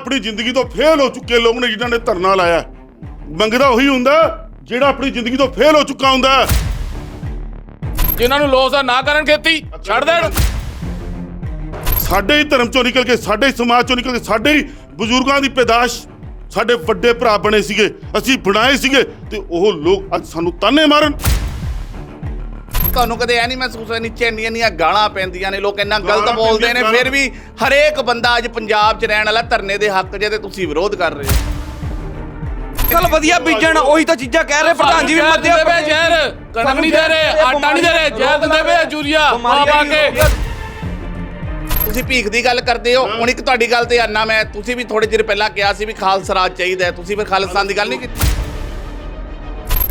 ਆਪਣੀ ਜ਼ਿੰਦਗੀ ਤੋਂ ਫੇਲ ਹੋ ਚੁੱਕੇ ਲੋਕ ਨੇ ਜਿਨ੍ਹਾਂ ਨੇ ਧਰਨਾ ਲਾਇਆ ਮੰਗਦਾ ਉਹੀ ਹੁੰਦਾ ਜਿਹੜਾ ਆਪਣੀ ਜ਼ਿੰਦਗੀ ਤੋਂ ਫੇਲ ਹੋ ਚੁੱਕਾ ਹੁੰਦਾ ਜਿਨ੍ਹਾਂ ਨੂੰ ਲੋਸ ਆ ਨਾ ਕਰਨ ਖੇਤੀ ਛੱਡ ਦੇਣ। ਸਾਡੇ ਹੀ ਧਰਮ ਚੋਂ ਨਿਕਲ ਕੇ ਸਾਡੇ ਹੀ ਸਮਾਜ ਚੋਂ ਨਿਕਲ ਕੇ ਸਾਡੇ ਹੀ ਬਜ਼ੁਰਗਾਂ ਦੀ ਪੈਦਾਸ਼ ਸਾਡੇ ਵੱਡੇ ਭਰਾ ਬਣੇ ਸੀਗੇ ਅਸੀਂ ਬਣਾਏ ਸੀਗੇ ਤੇ ਉਹ ਲੋਕ ਅੱਜ ਸਾਨੂੰ ਤਾਨੇ ਮਾਰਨ। ਤੁਹਾਨੂੰ ਕਦੇ ਐ ਨਹੀਂ ਮਹਿਸੂਸ ਹੋਇਆ ਨੀਚੇ ਇੰਨੀਆਂ ਇੰਨੀਆਂ ਗਾਲਾਂ ਪੈਂਦੀਆਂ ਨੇ ਲੋਕ ਇੰਨਾ ਗਲਤ ਗਾਲਾਂ ਬੋਲਦੇ ਨੇ ਪੈਂਦੀਆਂ, ਫਿਰ ਵੀ ਹਰੇਕ ਬੰਦਾ ਅੱਜ ਪੰਜਾਬ 'ਚ ਰਹਿਣ ਵਾਲਾ ਧਰਨੇ ਦੇ ਹੱਕ 'ਚ ਹੈ ਤੇ ਤੁਸੀਂ ਵਿਰੋਧ ਕਰ ਰਹੇ ਹੋ। ਚੱਲ ਵਧੀਆ ਬੀਜਣ ਉਹੀ ਤਾਂ ਚੀਜ਼ਾਂ ਕਹਿ ਰਹੇ ਪ੍ਰਧਾਨ ਜੀ ਵੀ ਜ਼ਹਿਰ ਦਿੰਦੇ ਪਏ ਜ਼ਹਿਰ। ਕਣਕ ਨਹੀਂ ਦੇ ਰਹੇ ਆਟਾ ਨਹੀਂ ਦੇ ਰਹੇ ਜ਼ਹਿਰ ਦਿੰਦੇ ਪਏ ਜੂਰੀਆ ਪਾ ਪਾ ਕੇ। ਤੁਸੀਂ ਭੀਖ ਦੀ ਗੱਲ ਕਰਦੇ ਹੋ ਹੁਣ ਇੱਕ ਤੁਹਾਡੀ ਗੱਲ ਤੇ ਆਨਾ ਮੈਂ ਤੁਸੀਂ ਵੀ ਥੋੜੇ ਚਿਰ ਪਹਿਲਾਂ ਕਿਹਾ ਸੀ ਵੀ ਖਾਲਸਾ ਰਾਜ ਚਾਹੀਦਾ ਹੈ ਤੁਸੀਂ ਫਿਰ ਖਾਲਿਸਤਾਨ ਦੀ ਗੱਲ ਨਹੀਂ ਕੀਤੀ।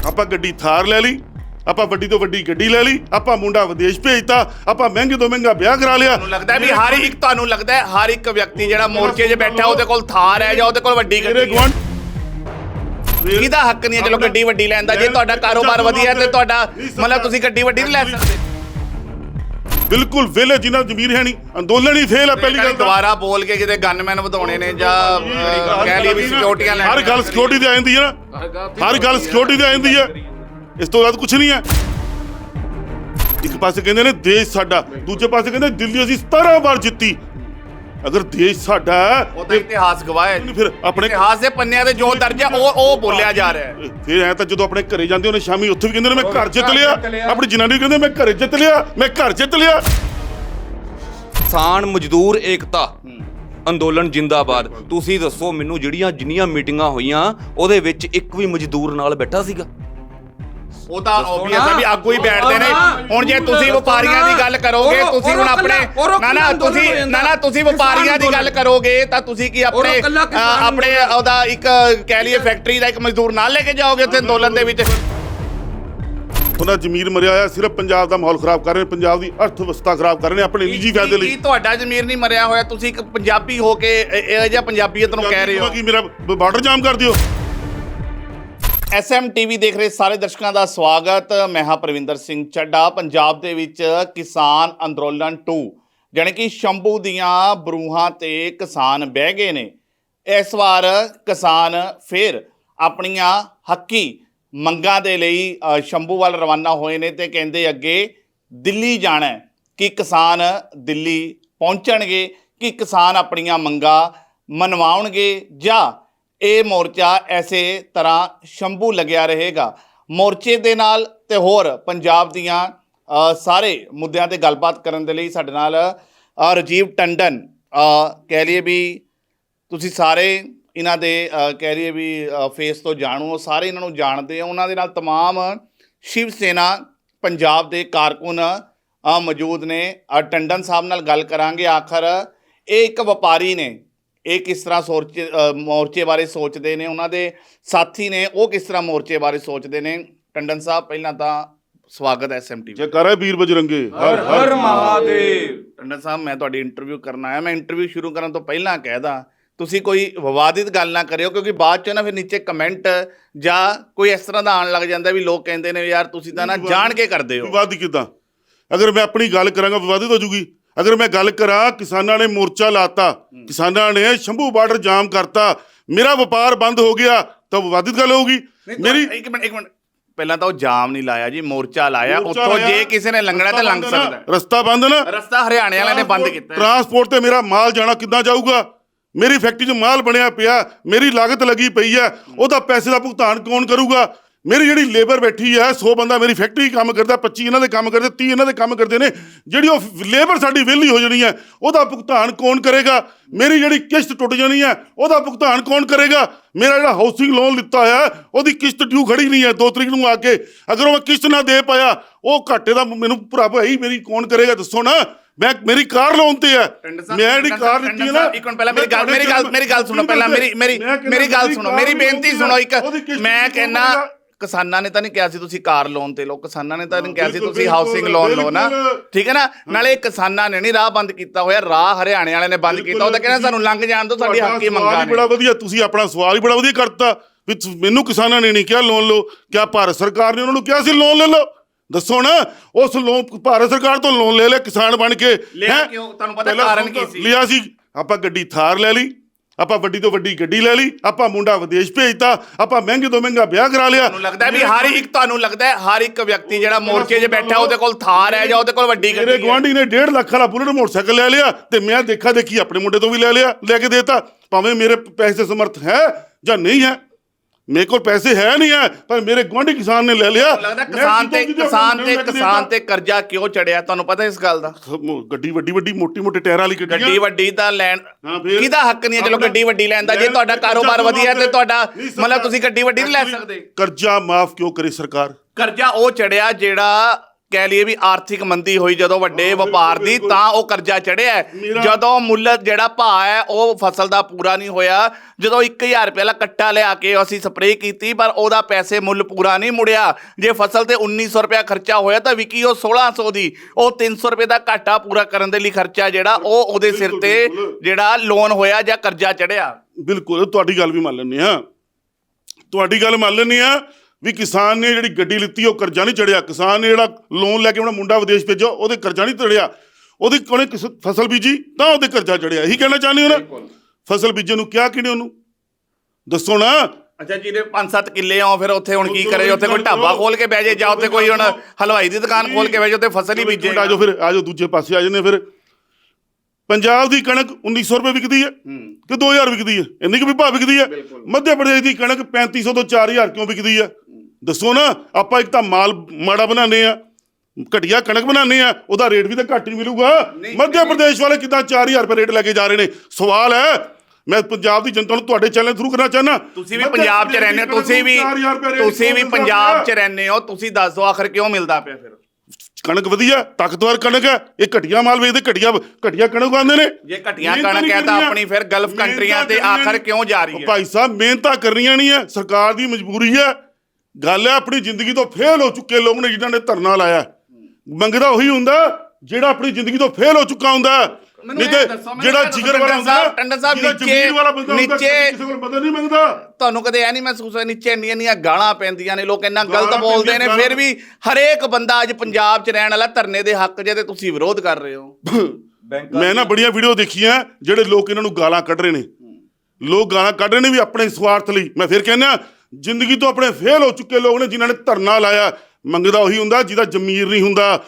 ਆਪਾਂ ਗੱਡੀ ਥਾਰ ਲੈ ਲਈ। ਆਪਾਂ ਵੱਡੀ ਤੋਂ ਵੱਡੀ ਗੱਡੀ ਲੈ ਲਈ ਆਪਾਂ ਮੁੰਡਾ ਵਿਦੇਸ਼ ਭੇਜਤਾ ਆਪਾਂ ਮਹਿੰਗੇ ਤੋਂ ਮਹਿੰਗਾ ਵਿਆਹ ਕਰਾ ਲਿਆ। ਤੁਹਾਨੂੰ ਲੱਗਦਾ ਹੈ ਵੀ ਹਰ ਇੱਕ ਤੁਹਾਨੂੰ ਲੱਗਦਾ ਹੈ ਹਰ ਇੱਕ ਵਿਅਕਤੀ ਜਿਹੜਾ ਮੋਰਚੇ 'ਚ ਬੈਠਾ ਉਹਦੇ ਕੋਲ ਥਾਰ ਹੈ ਜਾਂ ਉਹਦੇ ਕੋਲ ਵੱਡੀ ਮੇਰੇ ਗੱਡੀ ਹੈ ਕਿਹਦਾ ਹੱਕ ਨਹੀਂ ਹੈ ਚਲੋ ਗੱਡੀ ਵੱਡੀ ਲੈਣ ਦਾ? ਜੇ ਤੁਹਾਡਾ ਕਾਰੋਬਾਰ ਵਧੀਆ ਹੈ ਤੇ ਤੁਹਾਡਾ ਮਤਲਬ ਤੁਸੀਂ ਗੱਡੀ ਵੱਡੀ ਨਹੀਂ ਲੈ ਸਕਦੇ। ਬਿਲਕੁਲ ਵਿਹਲੇ ਜਿਨ੍ਹਾਂ ਜ਼ਮੀਰ ਹੈ ਨਹੀਂ। ਅੰਦੋਲਨ ਹੀ ਫੇਲ ਆ ਪਹਿਲੀ ਗੱਲ ਤਾਂ। ਦੁਬਾਰਾ ਬੋਲ ਕੇ ਕਿਤੇ ਗਨਮੈਨ ਵਧਾਉਣੇ ਨੇ ਜਾਂ ਅਹ, ਕਹਿ ਲਈ ਵੀ ਸਿਕਿਉਰਟੀਆਂ ਲੈਣੀਆਂ ਹਰ ਗੱਲ ਸਿਕਿਉਰਿਟੀ ਤੇ ਆ ਜਾਂਦੀ ਹੈ ਨਾ। ਹਰ ਗੱਲ ਸਿਕਿਉਰਿਟੀ ਤੇ ਆ ਜਾਂਦੀ ਹੈ। ਇਸ ਤੋਂ ਬਾਅਦ ਕੁਝ ਨਹੀਂ ਹੈ। ਇੱਕ ਪਾਸੇ ਕਹਿੰਦੇ ਨੇ ਦੇਸ਼ ਸਾਡਾ ਦੂਜੇ ਪਾਸੇ ਕਹਿੰਦੇ ਦਿੱਲੀ ਅਸੀਂ 17 ਵਾਰ ਜਿੱਤੀ। ਅਗਰ ਦੇਸ਼ ਸਾਡਾ ਹੈ ਉਹ ਤਾਂ ਇਤਿਹਾਸ ਗਵਾਹ ਹੈ। ਫਿਰ ਆਪਣੇ ਇਤਿਹਾਸ ਦੇ ਪੰਨਿਆਂ ਤੇ ਜੋ ਦਰਜ ਹੈ ਉਹ ਉਹ ਬੋਲਿਆ ਜਾ ਰਿਹਾ ਹੈ। ਫਿਰ ਐ ਤਾਂ ਜਦੋਂ ਆਪਣੇ ਘਰੇ ਜਾਂਦੇ ਉਹਨੇ ਸ਼ਾਮੀ ਉੱਥੇ ਵੀ ਕਹਿੰਦੇ ਨੇ ਮੈਂ ਘਰ ਜਿੱਤ ਲਿਆ। ਆਪਣੀ ਜਨਾਨੀ ਕਹਿੰਦੇ ਮੈਂ ਘਰੇ ਜਿੱਤ ਲਿਆ ਮੈਂ ਘਰ ਜਿੱਤ ਲਿਆ। ਕਿਸਾਨ ਮਜ਼ਦੂਰ ਏਕਤਾ ਅੰਦੋਲਨ ਜਿੰਦਾਬਾਦ। ਤੁਸੀਂ ਦੱਸੋ ਮੈਨੂੰ ਜਿਹੜੀਆਂ ਜਿੰਨੀਆਂ ਮੀਟਿੰਗਾਂ ਹੋਈਆਂ ਉਹਦੇ ਵਿੱਚ ਇੱਕ ਵੀ ਮਜ਼ਦੂਰ ਨਾਲ ਬੈਠਾ ਸੀਗਾ? ਉਹ ਤਾਂ ਆਬਵੀਅਸ ਹੈ ਵੀ ਆਗੂ ਹੀ ਬੈਠਦੇ ਨੇ। ਹੁਣ ਜੇ ਤੁਸੀਂ ਵਪਾਰੀਆਂ ਦੀ ਗੱਲ ਕਰੋਗੇ ਤੁਸੀਂ ਹੁਣ ਆਪਣੇ ਨਾ ਨਾ ਤੁਸੀਂ। ਨਾ ਨਾ ਤੁਸੀਂ ਵਪਾਰੀਆਂ ਦੀ ਗੱਲ ਕਰੋਗੇ ਤਾਂ ਤੁਸੀਂ ਕੀ ਆਪਣੇ ਆਪਣੇ ਉਹਦਾ ਇੱਕ ਕਹਿ ਲਈਏ ਫੈਕਟਰੀ ਦਾ ਇੱਕ ਮਜ਼ਦੂਰ ਨਾਲ ਲੈ ਕੇ ਜਾਓਗੇ ਉੱਥੇ ਅੰਦੋਲਨ ਦੇ ਵਿੱਚ? ਉਹਨਾਂ ਜ਼ਮੀਰ ਮਰਿਆ ਹੋਇਆ ਸਿਰਫ ਪੰਜਾਬ ਦਾ ਮਾਹੌਲ ਖਰਾਬ ਕਰ ਰਹੇ ਨੇ ਪੰਜਾਬ ਦੀ ਅਰਥ ਵਿਵਸਥਾ ਖਰਾਬ ਕਰ ਰਹੇ ਨੇ ਆਪਣੇ ਨਿੱਜੀ ਫਾਇਦੇ ਕੀ ਲਈ ਤੁਹਾਡਾ ਜ਼ਮੀਰ ਨਹੀਂ ਮਰਿਆ ਹੋਇਆ? ਤੁਸੀਂ ਇੱਕ ਪੰਜਾਬੀ ਹੋ ਕੇ ਇਹ- ਇਹੋ ਜਿਹਾ ਪੰਜਾਬੀਅਤ ਨੂੰ ਕਹਿ ਰਹੇ ਹੋ। ਕਿ ਮੇਰਾ ਬਾਰਡਰ ਜਾਮ ਕਰ ਦਿਓ? ਐਸਐਮ ਟੀਵੀ ਦੇਖ ਰਹੇ ਸਾਰੇ ਦਰਸ਼ਕਾਂ ਦਾ ਸਵਾਗਤ। ਮੈਂ ਹਾਂ ਪ੍ਰਵਿੰਦਰ ਸਿੰਘ ਚੱਡਾ। ਪੰਜਾਬ ਦੇ ਵਿੱਚ ਕਿਸਾਨ ਅੰਦੋਲਨ 2 ਜਾਣੀ ਕਿ ਸ਼ੰਭੂ ਦੀਆਂ ਬਰੂਹਾਂ ਤੇ ਕਿਸਾਨ ਬਹਿ ਗਏ ਨੇ। ਇਸ ਵਾਰ ਕਿਸਾਨ ਫਿਰ ਆਪਣੀਆਂ ਹੱਕੀ ਮੰਗਾਂ ਦੇ ਲਈ ਸ਼ੰਭੂ ਵੱਲ ਰਵਾਨਾ ਹੋਏ ਨੇ ਤੇ ਕਹਿੰਦੇ ਅੱਗੇ ਦਿੱਲੀ ਜਾਣਾ ਕਿ ਕਿਸਾਨ ਦਿੱਲੀ ਪਹੁੰਚਣਗੇ, ਕਿ ਕਿਸਾਨ ਆਪਣੀਆਂ ਮੰਗਾਂ ਮਨਵਾਉਣਗੇ ਜਾਂ ਇਹ ਮੋਰਚਾ ਐਸੇ ਤਰ੍ਹਾਂ ਸ਼ੰਭੂ ਲੱਗਿਆ ਰਹੇਗਾ ਮੋਰਚੇ ਦੇ ਨਾਲ ਤੇ ਹੋਰ ਪੰਜਾਬ ਦੀਆਂ ਅ, ਸਾਰੇ ਮੁੱਦਿਆਂ ਤੇ ਗੱਲਬਾਤ ਕਰਨ ਦੇ ਲਈ ਸਾਡੇ ਨਾਲ ਅ, ਰਾਜੀਵ ਟੰਡਨ ਅ, ਕਹਿ ਲਈਏ ਵੀ ਤੁਸੀਂ ਸਾਰੇ ਇਹਨਾਂ ਦੇ ਅ, ਕਹਿ ਲਈਏ ਵੀ ਅ, ਫੇਸ ਤੋਂ ਜਾਣੂ ਹੋ ਸਾਰੇ ਇਹਨਾਂ ਨੂੰ ਜਾਣਦੇ ਹੋ ਉਹਨਾਂ ਦੇ ਨਾਲ तमाम ਸ਼ਿਵ ਸੈਨਾ ਪੰਜਾਬ ਦੇ ਕਾਰਕੁਨ ਅ, ਮੌਜੂਦ ਨੇ ਅ, ਟੰਡਨ ਸਾਹਿਬ ਨਾਲ ਗੱਲ ਕਰਾਂਗੇ ਆਖਰ ਇਹ ਇੱਕ ਵਪਾਰੀ ਨੇ ਇਹ ਕਿਸ ਤਰ੍ਹਾਂ ਸੋਚ ਅ, ਮੋਰਚੇ ਬਾਰੇ ਸੋਚਦੇ ਨੇ? ਉਹਨਾਂ ਦੇ ਸਾਥੀ ਨੇ ਉਹ ਕਿਸ ਤਰ੍ਹਾਂ ਮੋਰਚੇ ਬਾਰੇ ਸੋਚਦੇ ਨੇ? ਟੰਡਨ ਸਾਹਿਬ ਪਹਿਲਾਂ ਤਾਂ ਸਵਾਗਤ ਹੈ ਐਸਐਮਟੀ ਜੇ ਕਰੇ ਵੀਰ ਬਜਰੰਗੇ। ਹਰ ਹਰ ਮਹਾਦੇਵ। ਟੰਡਨ ਸਾਹਿਬ ਮੈਂ ਤੁਹਾਡੀ ਇੰਟਰਵਿਊ ਕਰਨ ਆਇਆ। ਮੈਂ ਇੰਟਰਵਿਊ ਸ਼ੁਰੂ ਕਰਨ ਤੋਂ ਪਹਿਲਾਂ ਕਹਿਦਾ ਤੁਸੀਂ ਕੋਈ ਵਿਵਾਦਿਤ ਗੱਲ ਨਾ ਕਰਿਓ ਕਿਉਂਕਿ ਬਾਅਦ ਚ ਨਾ ਫਿਰ ਨੀਚੇ ਕਮੈਂਟ ਜਾਂ ਕੋਈ ਇਸ ਤਰ੍ਹਾਂ ਦਾ ਆਉਣ ਲੱਗ ਜਾਂਦਾ ਵੀ ਲੋਕ ਕਹਿੰਦੇ ਨੇ ਯਾਰ ਤੁਸੀਂ ਤਾਂ ਨਾ ਜਾਣ ਕੇ ਕਰਦੇ ਹੋ। ਵਿਵਾਦੀ ਕਿਦਾਂ? ਅਗਰ ਮੈਂ ਆਪਣੀ ਗੱਲ ਕਰਾਂਗਾ ਵਿਵਾਦਿਤ ਹੋ ਜੂਗੀ। ਅਗਰ ਮੈਂ ਗੱਲ ਕਰਾਂ ਕਿਸਾਨਾਂ ਨੇ ਮੋਰਚਾ ਲਾਤਾ ਕਿਸਾਨਾਂ ਨੇ ਸ਼ੰਭੂ ਬਾਰਡਰ ਜਾਮ ਕਰਤਾ ਮੇਰਾ ਵਪਾਰ ਬੰਦ ਹੋ ਗਿਆ ਤਾਂ ਵਿਵਾਦਿਤ ਗੱਲ ਹੋਊਗੀ। ਮੇਰੀ ਇੱਕ ਮਿੰਟ ਇੱਕ ਮਿੰਟ। ਪਹਿਲਾਂ ਤਾਂ ਉਹ ਜਾਮ ਨਹੀਂ ਲਾਇਆ ਜੀ ਮੋਰਚਾ ਲਾਇਆ ਉੱਥੋਂ ਜੇ ਕਿਸੇ ਨੇ ਲੰਘਣਾ ਤਾਂ ਲੰਘ ਸਕਦਾ ਰਸਤਾ ਬੰਦ ਨਾ। ਰਸਤਾ ਹਰਿਆਣੇ ਵਾਲਿਆਂ ਨੇ ਬੰਦ ਕੀਤਾ। ਟਰਾਂਸਪੋਰਟ ਤੇ ਮੇਰਾ ਮਾਲ ਜਾਣਾ ਕਿੱਦਾਂ ਜਾਊਗਾ? ਮੇਰੀ ਫੈਕਟਰੀ 'ਚ ਮਾਲ ਬਣਿਆ ਪਿਆ ਮੇਰੀ ਲਾਗਤ ਲੱਗੀ ਪਈ ਹੈ ਉਹਦਾ ਪੈਸੇ ਦਾ ਭੁਗਤਾਨ ਕੌਣ ਕਰੂਗਾ? ਮੇਰੀ ਜਿਹੜੀ ਲੇਬਰ ਬੈਠੀ ਹੈ 100 ਬੰਦਾ ਮੇਰੀ ਫੈਕਟਰੀ ਕੰਮ ਕਰਦਾ 25 ਇਹਨਾਂ ਦੇ ਕੰਮ ਕਰਦੇ 30 ਇਹਨਾਂ ਦੇ ਕੰਮ ਕਰਦੇ ਨੇ ਜਿਹੜੀ ਉਹ ਲੇਬਰ ਸਾਡੀ ਵਿਹਲੀ ਹੋ ਜਾਣੀ ਹੈ ਉਹਦਾ ਭੁਗਤਾਨ ਕੌਣ ਕਰੇਗਾ? ਮੇਰੀ ਜਿਹੜੀ ਕਿਸ਼ਤ ਟੁੱਟ ਜਾਣੀ ਹੈ ਉਹਦਾ ਭੁਗਤਾਨ ਕੌਣ ਕਰੇਗਾ? ਮੇਰਾ ਜਿਹੜਾ ਹਾਊਸਿੰਗ ਲੋਨ ਲਿੱਤਾ ਹੈ ਉਹਦੀ ਕਿਸ਼ਤ ਡਿਊ ਖੜੀ ਨਹੀਂ ਹੈ 2 ਤਰੀਕ ਨੂੰ ਆ ਕੇ ਅਗਰ ਉਹ ਮੈਂ ਕਿਸ਼ਤ ਨਾ ਦੇ ਪਾਇਆ ਉਹ ਘਾਟੇ ਦਾ ਮੈਨੂੰ ਭਰਾ ਭਾਈ ਮੇਰੀ ਕੌਣ ਕਰੇਗਾ ਦੱਸੋ ਨਾ? ਮੈਂ ਮੇਰੀ ਕਾਰ ਲੋਨ ਤੇ ਹੈ ਮੈਂ ਜਿਹੜੀ ਕਾਰ ਲਿੱਤੀ ਹੈ ਨਾ ਇੱਕ ਮਿੰਟ ਪਹਿਲਾਂ ਮੇਰੀ ਗੱਲ ਮੇਰੀ ਗੱਲ ਮੇਰੀ ਗੱਲ ਸੁਣੋ ਪਹਿਲਾਂ ਮੇਰੀ ਮੇਰੀ ਮੇਰੀ ਗੱਲ ਸੁਣੋ ਮੇਰੀ ਬੇਨਤੀ ਸੁਣੋ ਇੱਕ ਮੈਂ ਕਹਿੰਦਾ? ਕਿਸਾਨਾਂ ਨੇ ਤਾਂ ਨਹੀਂ ਕਿਹਾ ਸੀ ਤੁਸੀਂ ਕਾਰ ਲੋਨ ਤੇ ਲਓ ਕਿਸਾਨਾਂ ਨੇ ਤਾਂ ਨਹੀਂ ਕਿਹਾ ਸੀ ਤੁਸੀਂ ਹਾਊਸਿੰਗ ਲੋਨ ਲਓ ਨਾ। ਠੀਕ ਹੈ ਨਾ? ਨਾਲੇ ਕਿਸਾਨਾਂ ਨੇ ਨਹੀਂ ਰਾਹ ਬੰਦ ਕੀਤਾ ਹੋਇਆ ਰਾਹ ਹਰਿਆਣੇ ਵਾਲਿਆਂ ਨੇ ਬੰਦ ਕੀਤਾ। ਉਹ ਤਾਂ ਕਹਿੰਦਾ ਸਾਨੂੰ ਲੰਘ ਜਾਣ ਦਿਓ ਸਾਡੀ ਹੱਕੀ ਮੰਗਾਂ ਨੇ। ਬੜਾ ਵਧੀਆ ਤੁਸੀਂ ਆਪਣਾ ਸਵਾਲ ਹੀ ਬੜਾ ਵਧੀਆ ਕਰਤਾ ਵੀ ਤੁ- ਮੈਨੂੰ ਕਿਸਾਨਾਂ ਨੇ ਨਹੀਂ ਕਿਹਾ ਲੋਨ ਲਓ। ਕਿਆ ਭਾਰਤ ਸਰਕਾਰ ਨੇ ਉਹਨਾਂ ਨੂੰ ਕਿਹਾ ਸੀ ਲੋਨ ਲੈ ਲਓ? ਦੱਸੋ ਨਾ ਉਸ ਲੋਨ ਭਾਰਤ ਸਰਕਾਰ ਤੋਂ ਲੋਨ ਲੈ ਲਿਆ ਕਿਸਾਨ ਬਣ ਕੇ। ਹੈਂ? ਕਿਉਂ? ਤੁਹਾਨੂੰ ਪਤਾ ਕਾਰਨ ਤਾਂ ਕੀ ਸੀ? ਲਿਆ ਸੀ। ਆਪਾਂ ਗੱਡੀ ਥਾਰ ਲੈ ਲਈ। ਆਪਾਂ ਵੱਡੀ ਤੋਂ ਵੱਡੀ ਗੱਡੀ ਲੈ ਲਈ ਆਪਾਂ ਮੁੰਡਾ ਵਿਦੇਸ਼ ਭੇਜਤਾ ਆਪਾਂ ਮਹਿੰਗੇ ਤੋਂ ਮਹਿੰਗਾ ਵਿਆਹ ਕਰਾ ਲਿਆ। ਤੁਹਾਨੂੰ ਲੱਗਦਾ ਵੀ ਹਰ ਇੱਕ ਤੁਹਾਨੂੰ ਲੱਗਦਾ ਹੈ ਹਰ ਇੱਕ ਵਿਅਕਤੀ ਜਿਹੜਾ ਮੋਰਚੇ 'ਚ ਬੈਠਾ ਉਹਦੇ ਕੋਲ ਥਾਰ ਹੈ ਜਾਂ ਉਹਦੇ ਕੋਲ ਵੱਡੀ ਮੇਰੇ ਗੱਡੀ ਹੈ? ਗਵਾਂਢੀ ਨੇ 1.5 ਲੱਖ ਵਾਲਾ ਬੁਲਟ ਮੋਟਰਸਾਈਕਲ ਲੈ ਲਿਆ ਤੇ ਮੈਂ ਦੇਖਾ ਦੇਖੀ ਆਪਣੇ ਮੁੰਡੇ ਤੋਂ ਵੀ ਲੈ ਲਿਆ ਲੈ ਕੇ ਦੇਤਾ। ਭਾਵੇਂ ਮੇਰੇ ਪੈਸੇ ਸਮਰਥ ਹੈ ਜਾਂ ਨਹੀਂ ਹੈ ਮੇਰੇ ਕੋਲ ਪੈਸੇ ਹੈ ਨਹੀਂ ਹੈ ਪਰ ਮੇਰੇ ਗਵਾਂਢੀ ਕਿਸਾਨ ਨੇ ਲੈ ਲਿਆ। ਲੱਗਦਾ ਕਿਸਾਨ ਤੇ ਕਿਸਾਨ ਤੇ ਕਿਸਾਨ। ਤੇ ਕਰਜ਼ਾ ਕਿਉਂ ਚੜਿਆ? ਤੁਹਾਨੂੰ ਪਤਾ ਇਸ ਗੱਲ ਦਾ? ਗੱਡੀ ਵੱਡੀ ਵੱਡੀ ਮੋਟੀ ਮੋਟੇ ਟਾਇਰਾਂ ਵਾਲੀ ਗੱਡੀਆਂ। ਗੱਡੀ ਵੱਡੀ ਤਾਂ ਲੈਣ? ਕਿਹਦਾ ਹੱਕ ਨਹੀਂ ਚਲੋ ਗੱਡੀ ਵੱਡੀ ਲੈਣ ਦਾ? ਜੇ ਤੁਹਾਡਾ ਕਾਰੋਬਾਰ ਵਧੀਆ ਤੇ ਤੁਹਾਡਾ ਮਤਲਬ ਤੁਸੀਂ ਗੱਡੀ ਵੱਡੀ ਨਹੀਂ ਲੈ ਸਕਦੇ। ਕਰਜ਼ਾ ਮਾਫ ਕਿਉਂ ਕਰੇ ਸਰਕਾਰ? ਕਰਜ਼ਾ ਉਹ ਚੜਿਆ ਜਿਹੜਾ ਕਹਿ ਲਈਏ ਵੀ ਆਰਥਿਕ ਮੰਦੀ ਹੋਈ ਜਦੋਂ ਵੱਡੇ ਵਪਾਰ ਦੀ ਤਾਂ ਉਹ ਕਰਜ਼ਾ ਚੜਿਆ ਜਦੋਂ ਮੁੱਲ ਜਿਹੜਾ ਭਾਅ ਹੈ ਉਹ ਫਸਲ ਦਾ ਪੂਰਾ ਨਹੀਂ ਹੋਇਆ। ਜਦੋਂ 1000 ਰੁਪਏ ਵਾਲਾ ਕੱਟਾ ਲਿਆ ਕੇ ਅਸੀਂ ਸਪਰੇਅ ਕੀਤੀ ਪਰ ਉਹਦਾ ਪੈਸੇ ਮੁੱਲ ਪੂਰਾ ਨਹੀਂ ਮੁੜਿਆ। ਜੇ ਫਸਲ ਤੇ 1900 ਰੁਪਏ ਖਰਚਾ ਹੋਇਆ ਤਾਂ ਵਿਕੀ ਉਹ 1600 ਦੀ ਉਹ 300 ਰੁਪਏ ਦਾ ਘਾਟਾ ਪੂਰਾ ਕਰਨ ਦੇ ਲਈ ਖਰਚਾ ਜਿਹੜਾ ਉਹ ਉਹਦੇ ਸਿਰ ਤੇ। ਜਿਹੜਾ ਲੋਨ ਹੋਇਆ ਜਾਂ ਕਰਜ਼ਾ ਚੜਿਆ। ਬਿਲਕੁਲ ਤੁਹਾਡੀ ਗੱਲ ਵੀ ਮੰਨ ਲੈਂਦੇ ਆ ਤੁਹਾਡੀ ਗੱਲ ਮੰਨ ਲੈਂਦੇ ਆ ਵੀ ਕਿਸਾਨ ਨੇ ਜਿਹੜੀ ਗੱਡੀ ਲਿੱਤੀ ਉਹ ਕਰਜ਼ਾ ਨਹੀਂ ਚੜਿਆ ਕਿਸਾਨ ਨੇ ਜਿਹੜਾ ਲੋਨ ਲੈ ਕੇ ਆਪਣਾ ਮੁੰਡਾ ਵਿਦੇਸ਼ ਭੇਜਿਆ ਉਹਦੇ ਕਰਜ਼ਾ ਨਹੀਂ ਚੜਿਆ ਉਹਦੀ ਕਿਸ ਫਸਲ ਬੀਜੀ ਤਾਂ ਉਹਦੇ ਕਰਜ਼ਾ ਚੜਿਆ ਇਹੀ ਕਹਿਣਾ ਚਾਹੁੰਦੇ ਹੋ ਨਾ? ਫਸਲ ਬੀਜਣ ਨੂੰ ਕਿਹਾ ਕਿਹਨੇ ਉਹਨੂੰ? ਦੱਸੋ ਨਾ। ਅੱਛਾ ਜਿਹਦੇ 5-7 ਕਿੱਲੇ ਆ ਫਿਰ ਉੱਥੇ ਹੁਣ ਕੀ ਕਰੇ? ਉੱਥੇ ਕੋਈ ਢਾਬਾ। ਖੋਲ ਕੇ ਬਹਿ ਜੇ ਜਾਂ ਉੱਥੇ ਕੋਈ ਹੁਣ ਹਲਵਾਈ ਦੀ ਦੁਕਾਨ ਖੋਲ ਕੇ ਬਹਿ ਜੇ ਉੱਥੇ ਫਸਲ ਹੀ ਬੀਜੇ ਆਜੋ ਫਿਰ ਆਜੋ ਦੂਜੇ ਪਾਸੇ ਆ ਜਾਂਦੇ ਫਿਰ। ਪੰਜਾਬ ਦੀ ਕਣਕ 1900 ਰੁਪਏ ਵਿਕਦੀ ਹੈ ਕਿ 2000 ਵਿਕਦੀ ਹੈ? ਇੰਨੀ ਕੁ ਵੀ ਭਾਅ ਵਿਕਦੀ ਹੈ? ਮੱਧ ਪ੍ਰਦੇਸ਼ ਦੀ ਕਣਕ 3500 ਤੋਂ 4000 ਕਿਉਂ ਵਿਕਦੀ ਹੈ? ਦੱਸੋ ਨਾ ਆਪਾਂ ਇੱਕ ਤਾਂ ਮਾਲ ਮਾੜਾ ਬਣਾਉਂਦੇ ਆ ਘਟੀਆ ਕਣਕ ਬਣਾਉਂਦੇ ਆ ਉਹਦਾ ਰੇਟ ਵੀ ਤਾਂ ਘੱਟ ਹੀ ਮਿਲੂਗਾ। ਮੱਧ ਪ੍ਰਦੇਸ਼ ਵਾਲੇ ਕਿਦਾਂ 4000 ਰੁਪਏ ਰੇਟ ਲੈ ਕੇ ਜਾ ਰਹੇ ਨੇ? ਸਵਾਲ ਹੈ। ਮੈਂ ਪੰਜਾਬ ਦੀ ਜਨਤਾ ਨੂੰ ਤੁਹਾਡੇ ਚੈਨਲ ਥਰੂ ਕਰਨਾ ਚਾਹਨਾ ਤੁਸੀਂ ਵੀ ਪੰਜਾਬ 'ਚ ਰਹਿੰਦੇ ਹੋ ਤੁਸੀਂ ਵੀ ਤੁਸੀਂ ਵੀ ਪੰਜਾਬ 'ਚ ਰਹਿੰਦੇ ਹੋ ਤੁਸੀਂ ਦੱਸ ਦਿਓ ਆਖਰ ਕਿਉਂ ਮਿਲਦਾ ਪਿਆ ਫਿਰ। ਕਣਕ ਵਧੀਆ ਤਾਕਤਵਰ ਕਣਕ ਹੈ ਇਹ ਘਟੀਆ ਮਾਲ ਵੇਚਦੇ ਘਟੀਆ ਘਟੀਆ ਕਣਕ ਆਉਂਦੇ ਨੇ। ਜੇ ਘਟੀਆ ਕਣਕ ਹੈ ਤਾਂ। ਆਪਣੀ ਫਿਰ ਗਲਫ ਕੰਟਰੀਆਂ ਤੇ ਆਖਰ। ਕਿਉਂ ਜਾ ਰਹੀ ਹੈ? ਭਾਈ ਸਾਹਿਬ ਮਿਹਨਤਾਂ ਕਰਨੀਆਂ ਨਹੀਂ ਹੈ। ਸਰਕਾਰ ਦੀ ਮਜਬੂਰੀ ਹੈ। ਗੱਲ ਹੈ ਆਪਣੀ ਜ਼ਿੰਦਗੀ ਤੋਂ ਫੇਲ ਹੋ ਚੁੱਕੇ ਲੋਕ ਨੇ ਜਿਨ੍ਹਾਂ ਨੇ ਧਰਨਾ ਲਾਇਆ। ਮੰਗਦਾ ਉਹੀ ਹੁੰਦਾ ਜਿਹੜਾ ਆਪਣੀ ਜ਼ਿੰਦਗੀ ਤੋਂ ਫੇਲ ਹੋ ਚੁੱਕਾ ਹੁੰਦਾ। ਨਹੀਂ ਤੇ ਜਿਹੜਾ ਜਿਗਰ ਵਾਲਾ ਟੰਡਨ ਹੁੰਦਾ ਸਾਹਿਬ, ਟੰਡਨ ਸਾਹਿਬ ਜਿਹੜਾ ਨੀਚੇ- ਜ਼ਮੀਰ ਵਾਲਾ ਬੰਦਾ ਹੁੰਦਾ ਨੀਚੇ- ਕਿਸੇ ਕੋਲ ਮਦਦ ਨਹੀਂ ਮੰਗਦਾ। ਤੁਹਾਨੂੰ ਕਦੇ ਐ ਨਹੀਂ ਮਹਿਸੂਸ ਹੋਇਆ ਨੀਚੇ ਇੰਨੀਆਂ ਇੰਨੀਆਂ ਗਾਲਾਂ ਪੈਂਦੀਆਂ ਨੇ ਲੋਕ ਇੰਨਾ ਗਲਤ ਗਾਲਾਂ ਬੋਲਦੇ ਨੇ ਫਿਰ ਵੀ ਹਰੇਕ ਬੰਦਾ ਅੱਜ ਪੰਜਾਬ 'ਚ ਰਹਿਣ ਵਾਲਾ ਧਰਨੇ ਦੇ ਹੱਕ 'ਚ ਤੇ ਤੁਸੀਂ ਵਿਰੋਧ ਕਰ ਰਹੇ ਹੋ। ਮੈਂ ਨਾ ਬੜੀਆਂ ਵੀਡੀਓ ਦੇਖੀਆਂ ਜਿਹੜੇ ਲੋਕ ਇਹਨਾਂ ਨੂੰ ਗਾਲਾਂ ਕੱਢ ਰਹੇ ਨੇ। ਲੋਕ ਗਾਲਾਂ ਕੱਢ ਰਹੇ ਨੇ ਵੀ ਆਪਣੇ ਸਵਾਰਥ ਲਈ। ਮੈਂ ਫਿਰ ਕਹਿੰਦਾ ਜ਼ਿੰਦਗੀ ਤੋਂ ਆਪਣੇ ਫੇਲ ਹੋ ਚੁੱਕੇ ਲੋਕ ਨੇ ਜਿਨ੍ਹਾਂ ਨੇ ਧਰਨਾ ਲਾਇਆ। ਮੰਗਦਾ ਉਹੀ ਹੁੰਦਾ ਜਿਹਦਾ ਜ਼ਮੀਰ ਨਹੀਂ ਹੁੰਦਾ।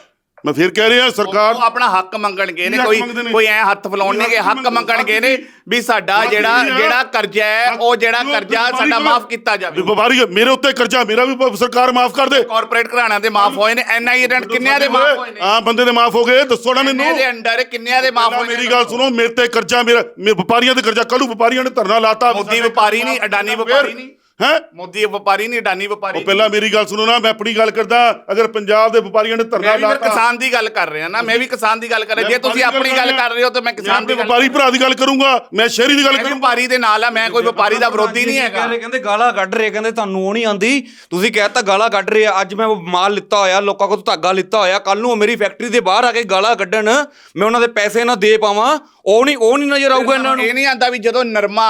ਮੈਂ ਫਿਰ ਕਹਿ ਰਿਹਾ ਸਰਕਾਰ ਉਹ ਆਪਣਾ ਹੱਕ ਮੰਗਣ ਗਏ ਨੇ ਕੋਈ? ਕੋਈ ਐ ਹੱਥ ਫਲਾਉਣ ਨਹੀਂ ਗਏ ਹੱਕ ਮੰਗਣ ਗਏ ਨੇ ਵੀ ਸਾਡਾ ਜਿਹੜਾ। ਜਿਹੜਾ ਕਰਜ਼ਾ ਹੈ ਉਹ ਜਿਹੜਾ ਕਰਜ਼ਾ ਸਾਡਾ ਮਾਫ ਕੀਤਾ ਜਾਵੇ। ਵਪਾਰੀ ਮੇਰੇ ਉੱਤੇ ਕਰਜ਼ਾ ਮੇਰਾ ਵੀ ਸਰਕਾਰ ਮਾਫ ਕਰ ਦੇ। ਕਾਰਪੋਰੇਟ ਘਰਾਣਿਆਂ ਦੇ ਮਾਫ ਹੋਏ ਨੇ ਐਨਆਈ ਰੈਂਟ ਕਿੰਨਿਆਂ ਦੇ ਮਾਫ ਹੋਏ ਨੇ? ਆ ਬੰਦੇ ਦੇ ਮਾਫ ਹੋ ਗਏ ਦੱਸੋ ਨਾ ਮੈਨੂੰ। ਕਿੰਨਿਆਂ ਦੇ ਅੰਡਰ ਕਿੰਨਿਆਂ ਦੇ ਮਾਫ ਹੋਏ ਮੇਰੀ ਗੱਲ ਸੁਣੋ ਮੇਰੇ ਤੇ ਕਰਜ਼ਾ ਮੇਰਾ ਵਪਾਰੀਆਂ ਤੇ ਕਰਜ਼ਾ ਕੱਲੂ ਵਪਾਰੀਆਂ ਨੇ ਧਰਨਾ ਲਾਤਾ। ਮੋਦੀ ਵਪਾਰੀ ਨਹੀਂ ਅਡਾਨੀ ਵਪਾਰੀ ਨਹੀਂ। ਹੈ? ਮੋਦੀ ਵਪਾਰੀ ਨਹੀਂ ਅਡਾਨੀ ਵਪਾਰੀ ਉਹ ਪਹਿਲਾਂ ਮੇਰੀ ਗੱਲ ਸੁਣੋ ਨਾ ਮੈਂ ਆਪਣੀ ਗੱਲ ਕਰਦਾ ਅਗਰ ਪੰਜਾਬ ਦੇ ਵਪਾਰੀਆਂ ਨੇ ਧਰਨਾ ਮੈਂ ਵੀ ਫਿਰ ਲਾਤਾ। ਕਿਸਾਨ ਦੀ ਗੱਲ ਕਰ ਰਿਹਾ ਨਾ ਮੈਂ ਵੀ ਕਿਸਾਨ ਦੀ ਗੱਲ ਕਰ ਰਿਹਾ। ਜੇ ਤੁਸੀਂ ਆਪਣੀ ਗੱਲ ਕਰ ਰਹੇ। ਹੋ ਤਾਂ ਮੈਂ ਕਿਸਾਨ ਦੀ ਮੈਂ ਗੱਲ ਵਪਾਰੀ ਭਰਾ ਦੀ ਗੱਲ ਕਰੂੰਗਾ ਮੈਂ ਸ਼ਹਿਰੀ ਦੀ ਗੱਲ ਮੈਂ ਵੀ ਵਪਾਰੀ ਦੇ ਨਾਲ ਆ ਮੈਂ ਕੋਈ ਵਪਾਰੀ ਦਾ ਵਿਰੋਧੀ ਨਹੀਂ ਹੈਗਾ। ਕਹਿ ਰਹੇ ਕਹਿੰਦੇ ਗਾਲਾਂ ਕੱਢ ਰਹੇ ਕਹਿੰਦੇ ਤੁਹਾਨੂੰ ਉਹ ਨਹੀਂ ਆਂਦੀ ਤੁਸੀਂ ਕਹਿਤਾ ਗਾਲਾਂ ਕੱਢ ਰਹੇ ਆ ਅੱਜ ਮੈਂ ਉਹ ਮਾਲ ਲਿੱਤਾ ਹੋਇਆ ਲੋਕਾਂ ਕੋਲ ਧਾਗਾ ਲਿੱਤਾ ਹੋਇਆ ਕੱਲ ਨੂੰ ਉਹ ਮੇਰੀ ਫੈਕਟਰੀ ਦੇ ਬਾਹਰ ਆ ਕੇ ਗਾਲਾਂ ਕੱਢਣ ਮੈਂ ਉਹਨਾਂ ਦੇ ਪੈਸੇ ਨਾ ਦੇ ਪਾਵਾਂ। ਉਹ ਨਹੀਂ ਉਹ ਨਹੀਂ ਨਜ਼ਰ ਆਊਗਾ ਇਹਨਾਂ ਨੂੰ। ਇਹ ਨਹੀਂ ਆਂਦਾ ਵੀ ਜਦੋਂ ਨਰਮਾ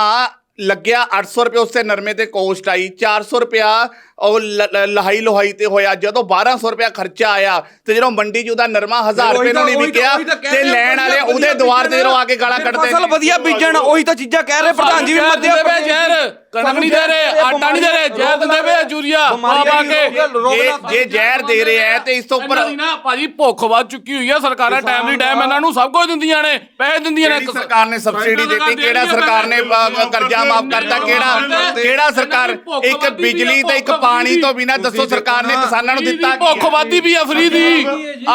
ਲੱਗਿਆ 800 ਰੁਪਏ ਉਸੇ ਨਰਮੇ ਤੇ ਕੋਸਟ ਆਈ। 400 ਰੁਪਿਆ ਉਹ ਲਹਾਈ ਲੋਹਾਈ ਤੇ ਹੋਇਆ। ਜਦੋਂ 1200 ਰੁਪਿਆ ਖਰਚਾ ਆਇਆ ਤੇ ਜਦੋਂ ਮੰਡੀ 'ਚ ਉਹਦਾ ਨਰਮਾ 1000 ਰੁਪਏ ਨੂੰ ਨਹੀਂ ਵਿਕਿਆ ਤੇ ਲੈਣ ਵਾਲੇ ਉਹਦੇ ਦੁਆਰ ਤੇ ਜਦੋਂ ਆ ਕੇ ਗਾਲਾਂ ਕੱਢਦੇ ਫਸਲ ਵਧੀਆ ਬੀਜਣ ਉਹੀ ਤਾਂ ਚੀਜ਼ਾਂ ਕਹਿ ਰਹੇ ਪ੍ਰਧਾਨ ਜੀ ਵੀ ਜ਼ਹਿਰ ਮੱਧਿਆ ਪਏ ਜ਼ਹਿਰ ਕਣਕ ਨਹੀਂ ਦੇ ਰਹੇ ਆਟਾ ਨਹੀਂ ਦੇ ਰਹੇ ਜ਼ਹਿਰ ਦਿੰਦੇ ਪਏ ਯੂਰੀਆ ਪਾ ਪਾ ਕੇ। ਜੇ ਜੇ ਜ਼ਹਿਰ ਦੇ ਰਹੇ ਆ ਤੇ ਇਸ ਤੋਂ ਉੱਪਰ ਨਾ ਭਾਜੀ ਭੁੱਖ ਵੱਧ ਚੁੱਕੀ ਹੋਈ ਆ ਸਰਕਾਰਾਂ ਟਾਈਮ ਦੀ ਟਾਈਮ ਇਹਨਾਂ ਨੂੰ ਸਭ ਕੁਝ ਦਿੰਦੀਆਂ ਨੇ ਪੈਸੇ ਦਿੰਦੀਆਂ ਨੇ। ਸਰਕਾਰ ਨੇ ਸਬਸਿਡੀ ਦਿੱਤੀ ਕਿਹੜਾ ਸਰਕਾਰ ਨੇ ਕਰਜ਼ਾ ਮਾਫ ਕਰਤਾ ਕਿਹੜਾ ਕਿਹੜਾ ਸਰਕਾਰ? ਇੱਕ ਬਿਜਲੀ ਤੇ ਇੱਕ ਪਾਣੀ ਤੋਂ ਬਿਨਾ ਦੱਸੋ ਸਰਕਾਰ ਨੇ ਕਿਸਾਨਾਂ ਨੂੰ ਦਿੱਤਾ ਕੀ? ਭੁੱਖ ਵੀ ਆ ਫਰੀ ਦੀ।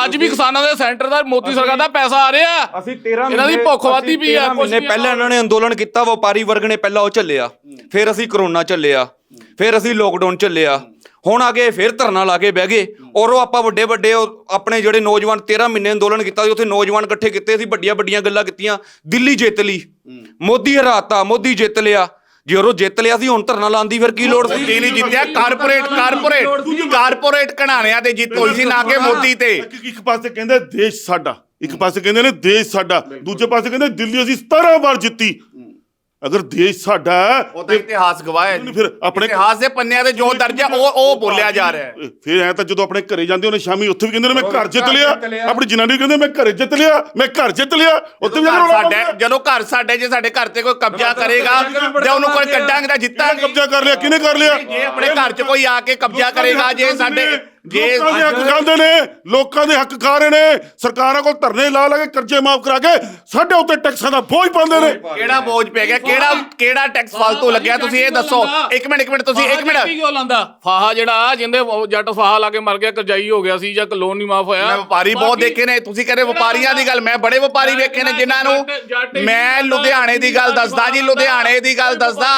ਅੱਜ ਵੀ ਕਿਸਾਨਾਂ ਦੇ ਸੈਂਟਰ ਦਾ ਮੋਦੀ ਸਰਕਾਰ ਦਾ ਪੈਸਾ ਆ ਰਿਹਾ। ਅਸੀਂ 13 ਇਹਨਾਂ ਦੀ ਭੁੱਖ ਵੀ ਆ ਨਹੀਂ ਪਹਿਲਾਂ ਇਹਨਾਂ ਨੇ ਅੰਦੋਲਨ ਕੀਤਾ ਵਪਾਰੀ ਵਰਗ ਨੇ ਪਹਿਲਾਂ ਉਹ ਚੱਲਿਆ ਫਿਰ ਅਸੀਂ ਕਰੋਨਾ ਚੱਲਿਆ ਫਿਰ ਅਸੀਂ ਲੋਕਡਾਊਨ ਚੱਲਿਆ ਹੁਣ ਆ ਕੇ ਫਿਰ ਧਰਨਾ ਲਾ ਕੇ ਬਹਿ ਗਏ। ਔਰ ਉਹ ਆਪਾਂ ਵੱਡੇ ਵੱਡੇ ਆਪਣੇ ਜਿਹੜੇ ਨੌਜਵਾਨ 13 ਮਹੀਨੇ ਅੰਦੋਲਨ ਕੀਤਾ ਸੀ ਉੱਥੇ ਨੌਜਵਾਨ ਇਕੱਠੇ ਕੀਤੇ ਸੀ ਵੱਡੀਆਂ ਵੱਡੀਆਂ ਗੱਲਾਂ ਕੀਤੀਆਂ। ਦਿੱਲੀ ਜਿੱਤ ਲਈ। ਮੋਦੀ ਹਰਾਤਾ ਮੋਦੀ ਜਿੱਤ ਲਿਆ। ਜੇ ਉਹ ਜਿੱਤ ਲਿਆ ਸੀ ਹੁਣ ਧਰਨਾ ਲਾਉਣ ਦੀ ਫਿਰ ਕੀ ਲੋੜ ਸੀ? ਮੋਦੀ ਨਹੀਂ ਜਿੱਤਿਆ? ਕਾਰਪੋਰੇਟ ਕਾਰਪੋਰੇਟ ਕਾਰਪੋਰੇਟ ਘਣਾਣਿਆਂ ਤੇ ਜਿੱਤ ਹੋਈ ਸੀ ਨਾ ਕਿ ਮੋਦੀ ਤੇ। ਇੱਕ ਇੱਕ ਪਾਸੇ ਕਹਿੰਦੇ ਦੇਸ਼ ਸਾਡਾ ਇੱਕ ਪਾਸੇ ਕਹਿੰਦੇ ਨੇ ਦੇਸ਼ ਸਾਡਾ ਦੂਜੇ ਪਾਸੇ ਕਹਿੰਦੇ ਦਿੱਲੀ ਅਸੀਂ 17 ਵਾਰ ਜਿੱਤੀ। ਅਗਰ ਦੇਸ਼ ਸਾਡਾ ਹੈ, ਉਹ ਤਾਂ ਇਤਿਹਾਸ ਗਵਾਹ ਹੈ ਜੀ। ਨਹੀਂ, ਫਿਰ ਆਪਣੇ- ਇਤਿਹਾਸ ਦੇ ਪੰਨਿਆਂ ਤੇ ਜੋ ਦਰਜ ਹੈ ਉਹ ਉਹ ਬੋਲਿਆ ਜਾ ਰਿਹਾ ਹੈ। ਫਿਰ ਐ ਤਾਂ ਜਦੋਂ ਆਪਣੇ ਘਰੇ ਜਾਂਦੇ ਉਹਨੇ ਸ਼ਾਮੀ ਉੱਥੇ ਵੀ ਕਹਿੰਦੇ ਨੇ ਮੈਂ ਘਰ ਜਿੱਤ ਘਰ ਲਿਆ। ਆਪਣੀ ਜਨਾਨੀ ਕਹਿੰਦੇ ਮੈਂ ਘਰੇ ਜਿੱਤ ਲਿਆ ਮੈਂ ਘਰ ਜਿੱਤ ਲਿਆ। ਉੱਥੇ ਵੀ ਘਰ ਰੌਲਾ ਸਾਡੇ। ਜਦੋਂ ਘਰ ਸਾਡੇ ਜੇ ਸਾਡੇ ਘਰ ਤੇ ਕੋਈ ਕਬਜ਼ਾ ਕਰੇਗਾ ਜੇ ਉਹਨੂੰ ਕੋਈ ਕੱਢਾਂਗੇ ਤਾਂ ਜਿੱਤਾਂਗੇ? ਕਬਜ਼ਾ ਕਰ ਲਿਆ ਕਿਹਨੇ ਕਰ ਲਿਆ? ਜੇ ਆਪਣੇ ਘਰ 'ਚ ਕੋਈ ਆ ਕੇ ਕਬਜ਼ਾ ਕਰੇਗਾ ਜੇ ਸਾਡੇ ਜੇ ਲੋਕਾਂ ਦੇ ਹੱਕ ਖਾਂਦੇ ਨੇ ਲੋਕਾਂ ਦੇ ਹੱਕ ਖਾ ਰਹੇ ਨੇ। ਸਰਕਾਰਾਂ ਕੋਲ ਧਰਨੇ ਲਾ ਲਾ ਕੇ ਕਰਜ਼ੇ ਮਾਫ ਕਰਾ ਕੇ ਸਾਡੇ ਉੱਤੇ ਟੈਕਸਾਂ ਦਾ ਬੋਝ ਪਾਉਂਦੇ ਨੇ। ਕਿਹੜਾ ਬੋਝ ਪੈ ਗਿਆ? ਕਿਹੜਾ ਕਿਹੜਾ ਟੈਕਸ ਫालतू ਲੱਗਿਆ? ਤੁਸੀਂ ਇਹ ਦੱਸੋ। ਇੱਕ ਮਿੰਟ ਇੱਕ ਮਿੰਟ ਤੁਸੀਂ ਇੱਕ ਮਿੰਟ। ਕਿਉਂ ਲਾਂਦਾ ਫਾਹਾ ਜਿਹੜਾ ਜਿੰਦੇ ਜੱਟ ਫਾਹਾ ਲਾ ਕੇ ਮਰ ਗਿਆ ਕਰਜ਼ਾਈ ਹੋ ਗਿਆ ਸੀ ਜਾਂ ਲੋਨ ਨਹੀਂ ਮਾਫ ਹੋਇਆ। ਮੈਂ ਵਪਾਰੀ ਬਹੁਤ ਦੇਖੇ ਨੇ। ਤੁਸੀਂ ਕਹਿੰਦੇ ਵਪਾਰੀਆਂ ਦੀ ਗੱਲ ਮੈਂ ਬੜੇ ਵਪਾਰੀ ਵੇਖੇ ਨੇ ਜਿਨ੍ਹਾਂ ਨੂੰ ਮੈਂ ਲੁਧਿਆਣੇ ਦੀ ਗੱਲ ਦੱਸਦਾ ਜੀ ਲੁਧਿਆਣੇ ਦੀ ਗੱਲ ਦੱਸਦਾ।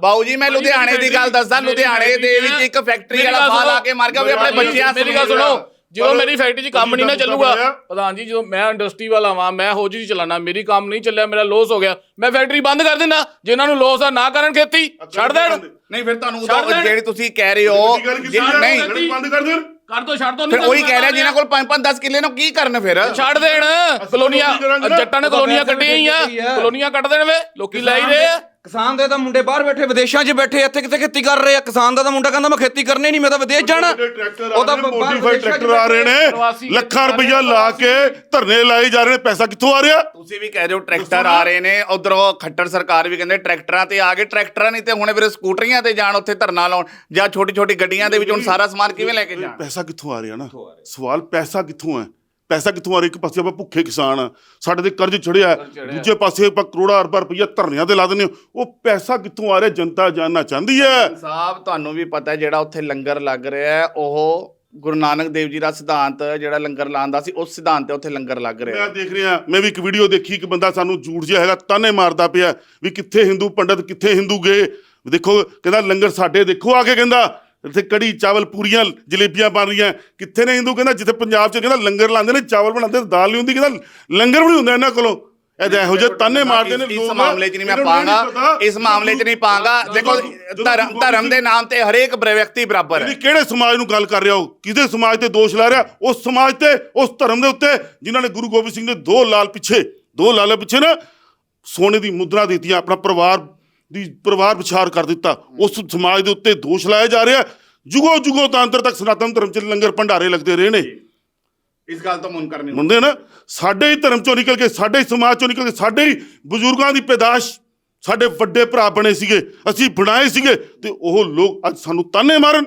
ਬਾਊ ਜੀ ਮੈਂ ਲੁਧਿਆਣੇ ਦੀ ਗੱਲ ਦੱਸਦਾ। ਲੁਧਿਆਣੇ ਦੇ ਵਿੱਚ ਇੱਕ ਫੈਕਟਰੀ ਵਾਲਾ ਫਾਹ ਲਾ ਕੇ ਮਰ ਗਿਆ ਉਹ ਵੀ ਆਪਣੇ ਬੱਚਿਆਂ ਮੇਰੀ ਗੱਲ ਸੁਣੋ। ਜਦੋਂ ਮੇਰੀ ਫੈਕਟਰੀ 'ਚ ਕੰਮ ਨਹੀਂ ਨਾ ਚੱਲੂਗਾ ਪ੍ਰਧਾਨ ਜੀ ਜਦੋਂ ਮੈਂ ਇੰਡਸਟਰੀ ਵਾਲਾ ਵਾਂ ਮੈਂ ਹੋ ਜੀ ਚਲਾਣਾ ਮੇਰੀ ਕੰਮ ਨਹੀਂ ਚੱਲਿਆ ਮੇਰਾ ਲੋਸ ਹੋ ਗਿਆ ਮੈਂ ਫੈਕਟਰੀ ਬੰਦ ਕਰ ਦਿੰਦਾ ਜਿਨ੍ਹਾਂ ਨੂੰ ਲੋਸ ਆ ਨਾ ਕਰਨ ਖੇਤੀ ਛੱਡ ਦੇਣ। ਨਹੀਂ ਫਿਰ ਤੁਹਾਨੂੰ ਦੇਣ। ਜਿਹੜੀ ਤੁਸੀਂ ਕਹਿ ਰਹੇ ਹੋ ਨਹੀਂ। ਬੰਦ ਕਰ ਦੇਣ। ਕਰ ਦੋ ਛੱਡ ਦੋ ਫਿਰ ਉਹੀ ਕਹਿ ਰਿਹਾ ਜਿਨ੍ਹਾਂ ਕੋਲ 5-5 10 ਕਿੱਲੇ ਨੂੰ ਕੀ ਕਰਨ ਫਿਰ? ਛੱਡ ਦੇਣ। ਕਲੋਨੀਆਂ? ਜੱਟਾਂ ਨੇ ਕਲੋਨੀਆਂ ਕੱਢੀਆਂ ਹੀ ਆ। ਕਲੋਨੀਆਂ ਕੱਢ ਦੇਣ ਵੇ ਲੋਕੀ ਲੈ ਹੀ ਰਹੇ ਆ। ਕਿਸਾਨ ਦੇ ਤਾਂ ਮੁੰਡੇ ਬਾਹਰ ਬੈਠੇ ਵਿਦੇਸ਼ਾਂ 'ਚ ਬੈਠੇ ਇੱਥੇ ਕਿਤੇ ਖੇਤੀ ਕਰ ਰਹੇ ਆ? ਕਿਸਾਨ ਦਾ ਤਾਂ ਮੁੰਡਾ ਕਹਿੰਦਾ ਮੈਂ ਖੇਤੀ ਕਰਨੀ ਨਹੀਂ ਮੈਂ ਤਾਂ ਵਿਦੇਸ਼ ਜਾਣਾ। ਉਹ ਤਾਂ ਮੋਡੀਫਾਈਡ ਟਰੈਕਟਰ ਆ ਰਹੇ ਨੇ ਲੱਖਾਂ ਰੁਪਈਆ ਲਾ ਕੇ ਧਰਨੇ ਲਾਏ ਜਾ ਰਹੇ ਨੇ ਪੈਸਾ ਕਿੱਥੋਂ ਆ ਰਿਹਾ? ਤੁਸੀਂ ਵੀ ਕਹਿ ਰਹੇ ਹੋ ਟਰੈਕਟਰ ਆ ਰਹੇ ਨੇ ਉਧਰੋਂ ਖੱਟਰ ਸਰਕਾਰ ਵੀ ਕਹਿੰਦੇ ਟਰੈਕਟਰਾਂ ਤੇ ਆ ਗਏ ਟਰੈਕਟਰਾਂ ਨਹੀਂ ਤੇ ਹੁਣ ਫਿਰ ਸਕੂਟਰੀਆਂ ਤੇ ਜਾਣ ਉੱਥੇ ਧਰਨਾ ਲਾਉਣ ਜਾਂ ਛੋਟੀ ਛੋਟੀ ਗੱਡੀਆਂ ਦੇ ਵਿੱਚ ਹੁਣ ਸਾਰਾ ਸਮਾਨ ਕਿਵੇਂ ਲੈ ਕੇ ਜਾਣ? ਪੈਸਾ ਕਿੱਥੋਂ ਆ ਰਿਹਾ ਨਾ? ਸਵਾਲ ਪੈਸਾ ਕਿੱਥੋਂ ਹੈ? ਪੈਸਾ ਕਿੱਥੋਂ ਆ ਰਿਹਾ? ਇੱਕ ਪਾਸੇ ਆਪਾਂ ਭੁੱਖੇ ਕਿਸਾਨ ਆ। ਸਾਡੇ ਤੇ ਕਰਜ਼ ਚੜਿਆ। ਦੂਜੇ ਪਾਸੇ ਆਪਾਂ ਕਰੋੜਾਂ ਅਰਬਾਂ ਰੁਪਈਆ ਧਰਨਿਆਂ ਤੇ ਲਾ ਦਿੰਦੇ ਹਾਂ। ਉਹ ਪੈਸਾ ਕਿੱਥੋਂ ਆ ਰਿਹਾ? ਜਨਤਾ ਜਾਨਣਾ ਚਾਹੁੰਦੀ ਹੈ। ਸਾਹਿਬ ਤੁਹਾਨੂੰ ਵੀ ਪਤਾ ਜਿਹੜਾ ਉੱਥੇ ਲੰਗਰ ਲੱਗ ਰਿਹਾ ਹੈ ਉਹ ਗੁਰੂ ਨਾਨਕ ਦੇਵ ਜੀ ਦਾ ਸਿਧਾਂਤ ਜਿਹੜਾ ਲੰਗਰ ਲਾਉਂਦਾ ਸੀ ਉਸ ਸਿਧਾਂਤ ਤੇ ਉੱਥੇ ਲੰਗਰ ਲੱਗ ਰਿਹਾ ਮੈਂ ਦੇਖ ਰਿਹਾ ਮੈਂ ਵੀ ਇੱਕ ਵੀਡੀਓ ਦੇਖੀ ਕਿ ਬੰਦਾ ਸਾਨੂੰ ਝੂਠ ਜਿਹਾ ਹੈਗਾ ਤਾਨੇ ਮਾਰਦਾ ਪਿਆ ਵੀ ਕਿੱਥੇ ਹਿੰਦੂ ਪੰਡਤ ਕਿੱਥੇ ਹਿੰਦੂ ਗਏ। ਦੇਖੋ ਕਹਿੰਦਾ ਲੰਗਰ ਸਾਡੇ ਦੇਖੋ ਆ ਕੇ ਕਹਿੰਦਾ। ਇੱਥੇ ਕੜੀ ਚਾਵਲ ਪੂਰੀਆਂ ਜਲੇਬੀਆਂ ਬਣ ਰਹੀਆਂ। ਕਿੱਥੇ ਨੇ ਹਿੰਦੂ? ਕਹਿੰਦਾ ਜਿੱਥੇ ਪੰਜਾਬ 'ਚ ਕਹਿੰਦਾ ਲੰਗਰ ਲਾਉਂਦੇ ਨੇ ਚਾਵਲ ਬਣਾਉਂਦੇ ਨੇ, ਦਾਲ ਨਹੀਂ ਹੁੰਦੀ ਕਹਿੰਦਾ ਲੰਗਰ ਵੀ ਨਹੀਂ ਹੁੰਦਾ ਇਹਨਾਂ ਕੋਲੋਂ। ਇਹਦੇ ਇਹੋ ਜਿਹੇ ਤਾਨੇ ਮਾਰਦੇ ਨੇ ਲੋਕ। ਇਸ ਮਾਮਲੇ 'ਚ ਨਹੀਂ ਮੈਂ ਪਤਾ। ਇਸ ਮਾਮਲੇ 'ਚ ਨਹੀਂ ਪਾਂਗਾ ਦੇਖੋ ਧਰਮ ਧਰਮ ਦੇ ਨਾਮ ਤੇ ਹਰੇਕ ਵਿਅਕਤੀ ਬਰਾਬਰ ਹੈ। ਕਿਹੜੇ ਸਮਾਜ ਨੂੰ ਗੱਲ ਕਰ ਰਿਹਾ ਹੋ ਕਿਹਦੇ ਸਮਾਜ ਤੇ ਦੋਸ਼ ਲਾ ਰਿਹਾ? ਉਸ ਸਮਾਜ ਤੇ ਉਸ ਧਰਮ ਦੇ ਉੱਤੇ ਜਿਨ੍ਹਾਂ ਨੇ ਗੁਰੂ ਗੋਬਿੰਦ ਸਿੰਘ ਦੇ ਦੋ ਲਾਲ ਪਿੱਛੇ ਦੋ ਲਾਲਾਂ ਪਿੱਛੇ ਨਾ ਸੋਨੇ ਦੀ ਮੁਦਰਾ ਦਿੱਤੀਆਂ ਆਪਣਾ ਪਰਿਵਾਰ ਦੀ ਪਰਿਵਾਰ ਵਿਚਾਰ ਕਰ ਦਿੱਤਾ। ਉਸ ਸਮਾਜ ਦੇ ਉੱਤੇ ਦੋਸ਼ ਲਾਇਆ ਜਾ ਰਿਹਾ ਜੁਗੋ ਜੁਗੋ ਤਾਂਤਰ ਤੱਕ ਸਨਾਤਨ ਧਰਮ ਚ ਲੰਗਰ ਭੰਡਾਰੇ ਲੱਗਦੇ ਰਹੇ ਨੇ। ਇਸ ਗੱਲ ਤੋਂ ਮੁਨਕਰ ਨਹੀਂ ਮੰਨਦੇ ਨਾ? ਸਾਡੇ ਹੀ ਧਰਮ ਚੋਂ ਨਿਕਲ ਕੇ ਸਾਡੇ ਹੀ ਸਮਾਜ ਚੋਂ ਨਿਕਲ ਕੇ ਸਾਡੇ ਹੀ ਬਜ਼ੁਰਗਾਂ ਦੀ ਪੈਦਾਸ਼ ਸਾਡੇ ਵੱਡੇ ਭਰਾ ਬਣੇ ਸੀਗੇ ਅਸੀਂ ਬਣਾਏ ਸੀਗੇ ਤੇ ਉਹ ਲੋਕ ਅੱਜ ਸਾਨੂੰ ਤਾਨੇ ਮਾਰਨ।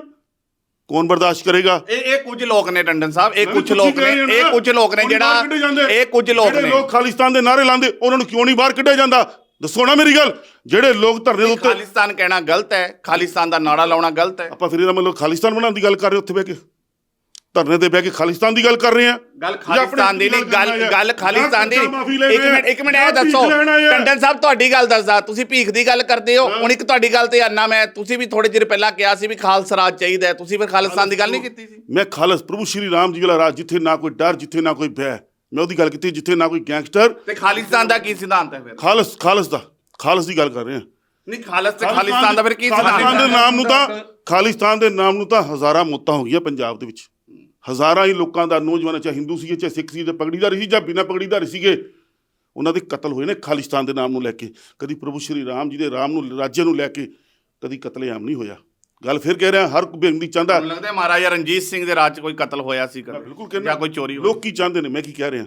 ਕੌਣ ਬਰਦਾਸ਼ਤ ਕਰੇਗਾ? ਇਹ ਇਹ ਕੁਝ ਲੋਕ ਨੇ ਟੰਡਨ ਸਾਹਿਬ ਇਹ ਕੁਝ ਲੋਕ ਨੇ ਇਹ ਕੁਝ ਲੋਕ ਨੇ ਜਿਹੜਾ। ਇਹ ਕੁਝ ਲੋਕ ਨੇ। ਲੋਕ ਖਾਲਿਸਤਾਨ ਦੇ ਨਾਰੇ ਲਾਉਂਦੇ ਉਹਨਾਂ ਨੂੰ ਕਿਉਂ ਨਹੀਂ ਬਾਹਰ ਕੱਢਿਆ ਜਾਂਦਾ? ਦੱਸੋ ਨਾ ਮੇਰੀ ਗੱਲ ਜਿਹੜੇ ਲੋਕ ਧਰਨੇ ਦੇ ਉੱਤੇ ਖਾਲਿਸਤਾਨ ਕਹਿਣਾ ਗਲਤ ਹੈ ਖਾਲਿਸਤਾਨ ਦਾ ਨਾਰਾ ਲਾਉਣਾ ਗਲਤ ਹੈ। ਆਪਾਂ ਫਿਰ ਇਹਦਾ ਮਤਲਬ ਖਾਲਿਸਤਾਨ ਬਣਾਉਣ ਦੀ ਗੱਲ ਕਰ ਰਹੇ ਉੱਥੇ ਬਹਿ ਕੇ। ਧਰਨੇ ਤੇ ਬਹਿ ਕੇ ਖਾਲਿਸਤਾਨ ਦੀ ਗੱਲ ਕਰ ਰਹੇ ਆ ਗੱਲ ਖਾਲਿਸਤਾਨ ਦੀ ਨਹੀਂ ਗੱਲ ਗੱਲ ਖਾਲਿਸਤਾਨ ਦੀ ਇੱਕ ਮਿੰਟ ਇੱਕ ਮਿੰਟ ਇਹ ਦੱਸੋ। ਟੰਡਨ ਸਾਹਿਬ ਤੁਹਾਡੀ ਗੱਲ ਦੱਸਦਾ ਤੁਸੀਂ ਭੀਖ ਦੀ ਗੱਲ ਕਰਦੇ ਹੋ। ਹੁਣ ਇੱਕ ਤੁਹਾਡੀ ਗੱਲ ਤੇ ਆਨਾ ਮੈਂ। ਤੁਸੀਂ ਵੀ ਥੋੜੇ ਚਿਰ ਪਹਿਲਾਂ ਕਿਹਾ ਸੀ ਵੀ ਖਾਲਸਾ ਰਾਜ ਚਾਹੀਦਾ ਤੁਸੀਂ ਫਿਰ ਖਾਲਿਸਤਾਨ ਦੀ ਗੱਲ ਨਹੀਂ ਕੀਤੀ ਸੀ। ਮੈਂ ਖਾਲਸ ਪ੍ਰਭੂ ਸ਼੍ਰੀ ਰਾਮ ਜੀ ਵਾਲਾ ਰਾਜ ਜਿੱਥੇ ਨਾ ਕੋਈ ਡਰ ਜਿੱਥੇ ਨਾ ਕੋਈ ਭੈ ਮੈਂ ਉਹਦੀ ਗੱਲ ਕੀਤੀ ਜਿੱਥੇ ਨਾ ਕੋਈ ਗੈਂਗਸਟਰ ਤੇ ਖਾਲਿਸਤਾਨ ਦਾ ਕੀ ਸਿਧਾਂਤ ਹੈ ਫਿਰ? ਖਾਲਸ ਖਾਲਸ ਦਾ ਖਾਲਸ ਦੀ ਗੱਲ ਕਰ ਰਹੇ ਆ ਨਹੀਂ ਖਾਲਸ ਤੇ ਖਾਲਿਸਤਾਨ ਦਾ ਫਿਰ ਕੀ ਖਾਲਿਸਤਾਨ ਸਿਧਾਂਤ ਦੇ ਹੈ ਨਾਮ ਨੂੰ ਤਾਂ ਖਾਲਿਸਤਾਨ ਦੇ ਨਾਮ ਨੂੰ ਤਾਂ ਹਜ਼ਾਰਾਂ ਮੌਤਾਂ ਹੋ ਗਈਆਂ ਪੰਜਾਬ ਦੇ ਵਿੱਚ। ਹਜ਼ਾਰਾਂ ਹੀ ਲੋਕਾਂ ਦਾ ਨੌਜਵਾਨਾਂ ਚਾਹੇ ਹਿੰਦੂ ਸੀਗੇ ਚਾਹੇ ਸਿੱਖ ਸੀ ਤੇ ਪਗੜੀਦਾਰ ਸੀ ਜਾਂ ਬਿਨਾਂ ਪਗੜੀਦਾਰ ਸੀਗੇ ਉਹਨਾਂ ਦੇ ਕਤਲ ਹੋਏ ਨੇ ਖਾਲਿਸਤਾਨ ਦੇ ਨਾਮ ਨੂੰ ਲੈ ਕੇ। ਕਦੀ ਪ੍ਰਭੂ ਸ਼੍ਰੀ ਰਾਮ ਜੀ ਦੇ ਰਾਮ ਨੂੰ ਰਾਜਿਆਂ ਨੂੰ ਲੈ ਕੇ ਕਦੀ ਕਤਲੇਆਮ ਨਹੀਂ ਹੋਇਆ। ਗੱਲ ਫਿਰ ਕਹਿ ਰਿਹਾ ਹਰ ਵਿਅਕਤੀ ਚਾਹੁੰਦਾ ਮੈਨੂੰ ਲੱਗਦਾ ਹੈ ਮਹਾਰਾਜਾ ਰਣਜੀਤ ਸਿੰਘ ਦੇ ਰਾਜ 'ਚ ਕੋਈ ਕਤਲ ਹੋਇਆ ਸੀ ਕਦੇ ਬਿਲਕੁਲ ਕਹਿੰਦਾ ਜਾਂ ਕੋਈ ਚੋਰੀ ਹੋਈ। ਲੋਕ ਕੀ ਚਾਹੁੰਦੇ ਨੇ? ਮੈਂ ਕੀ ਕਹਿ ਰਿਹਾ?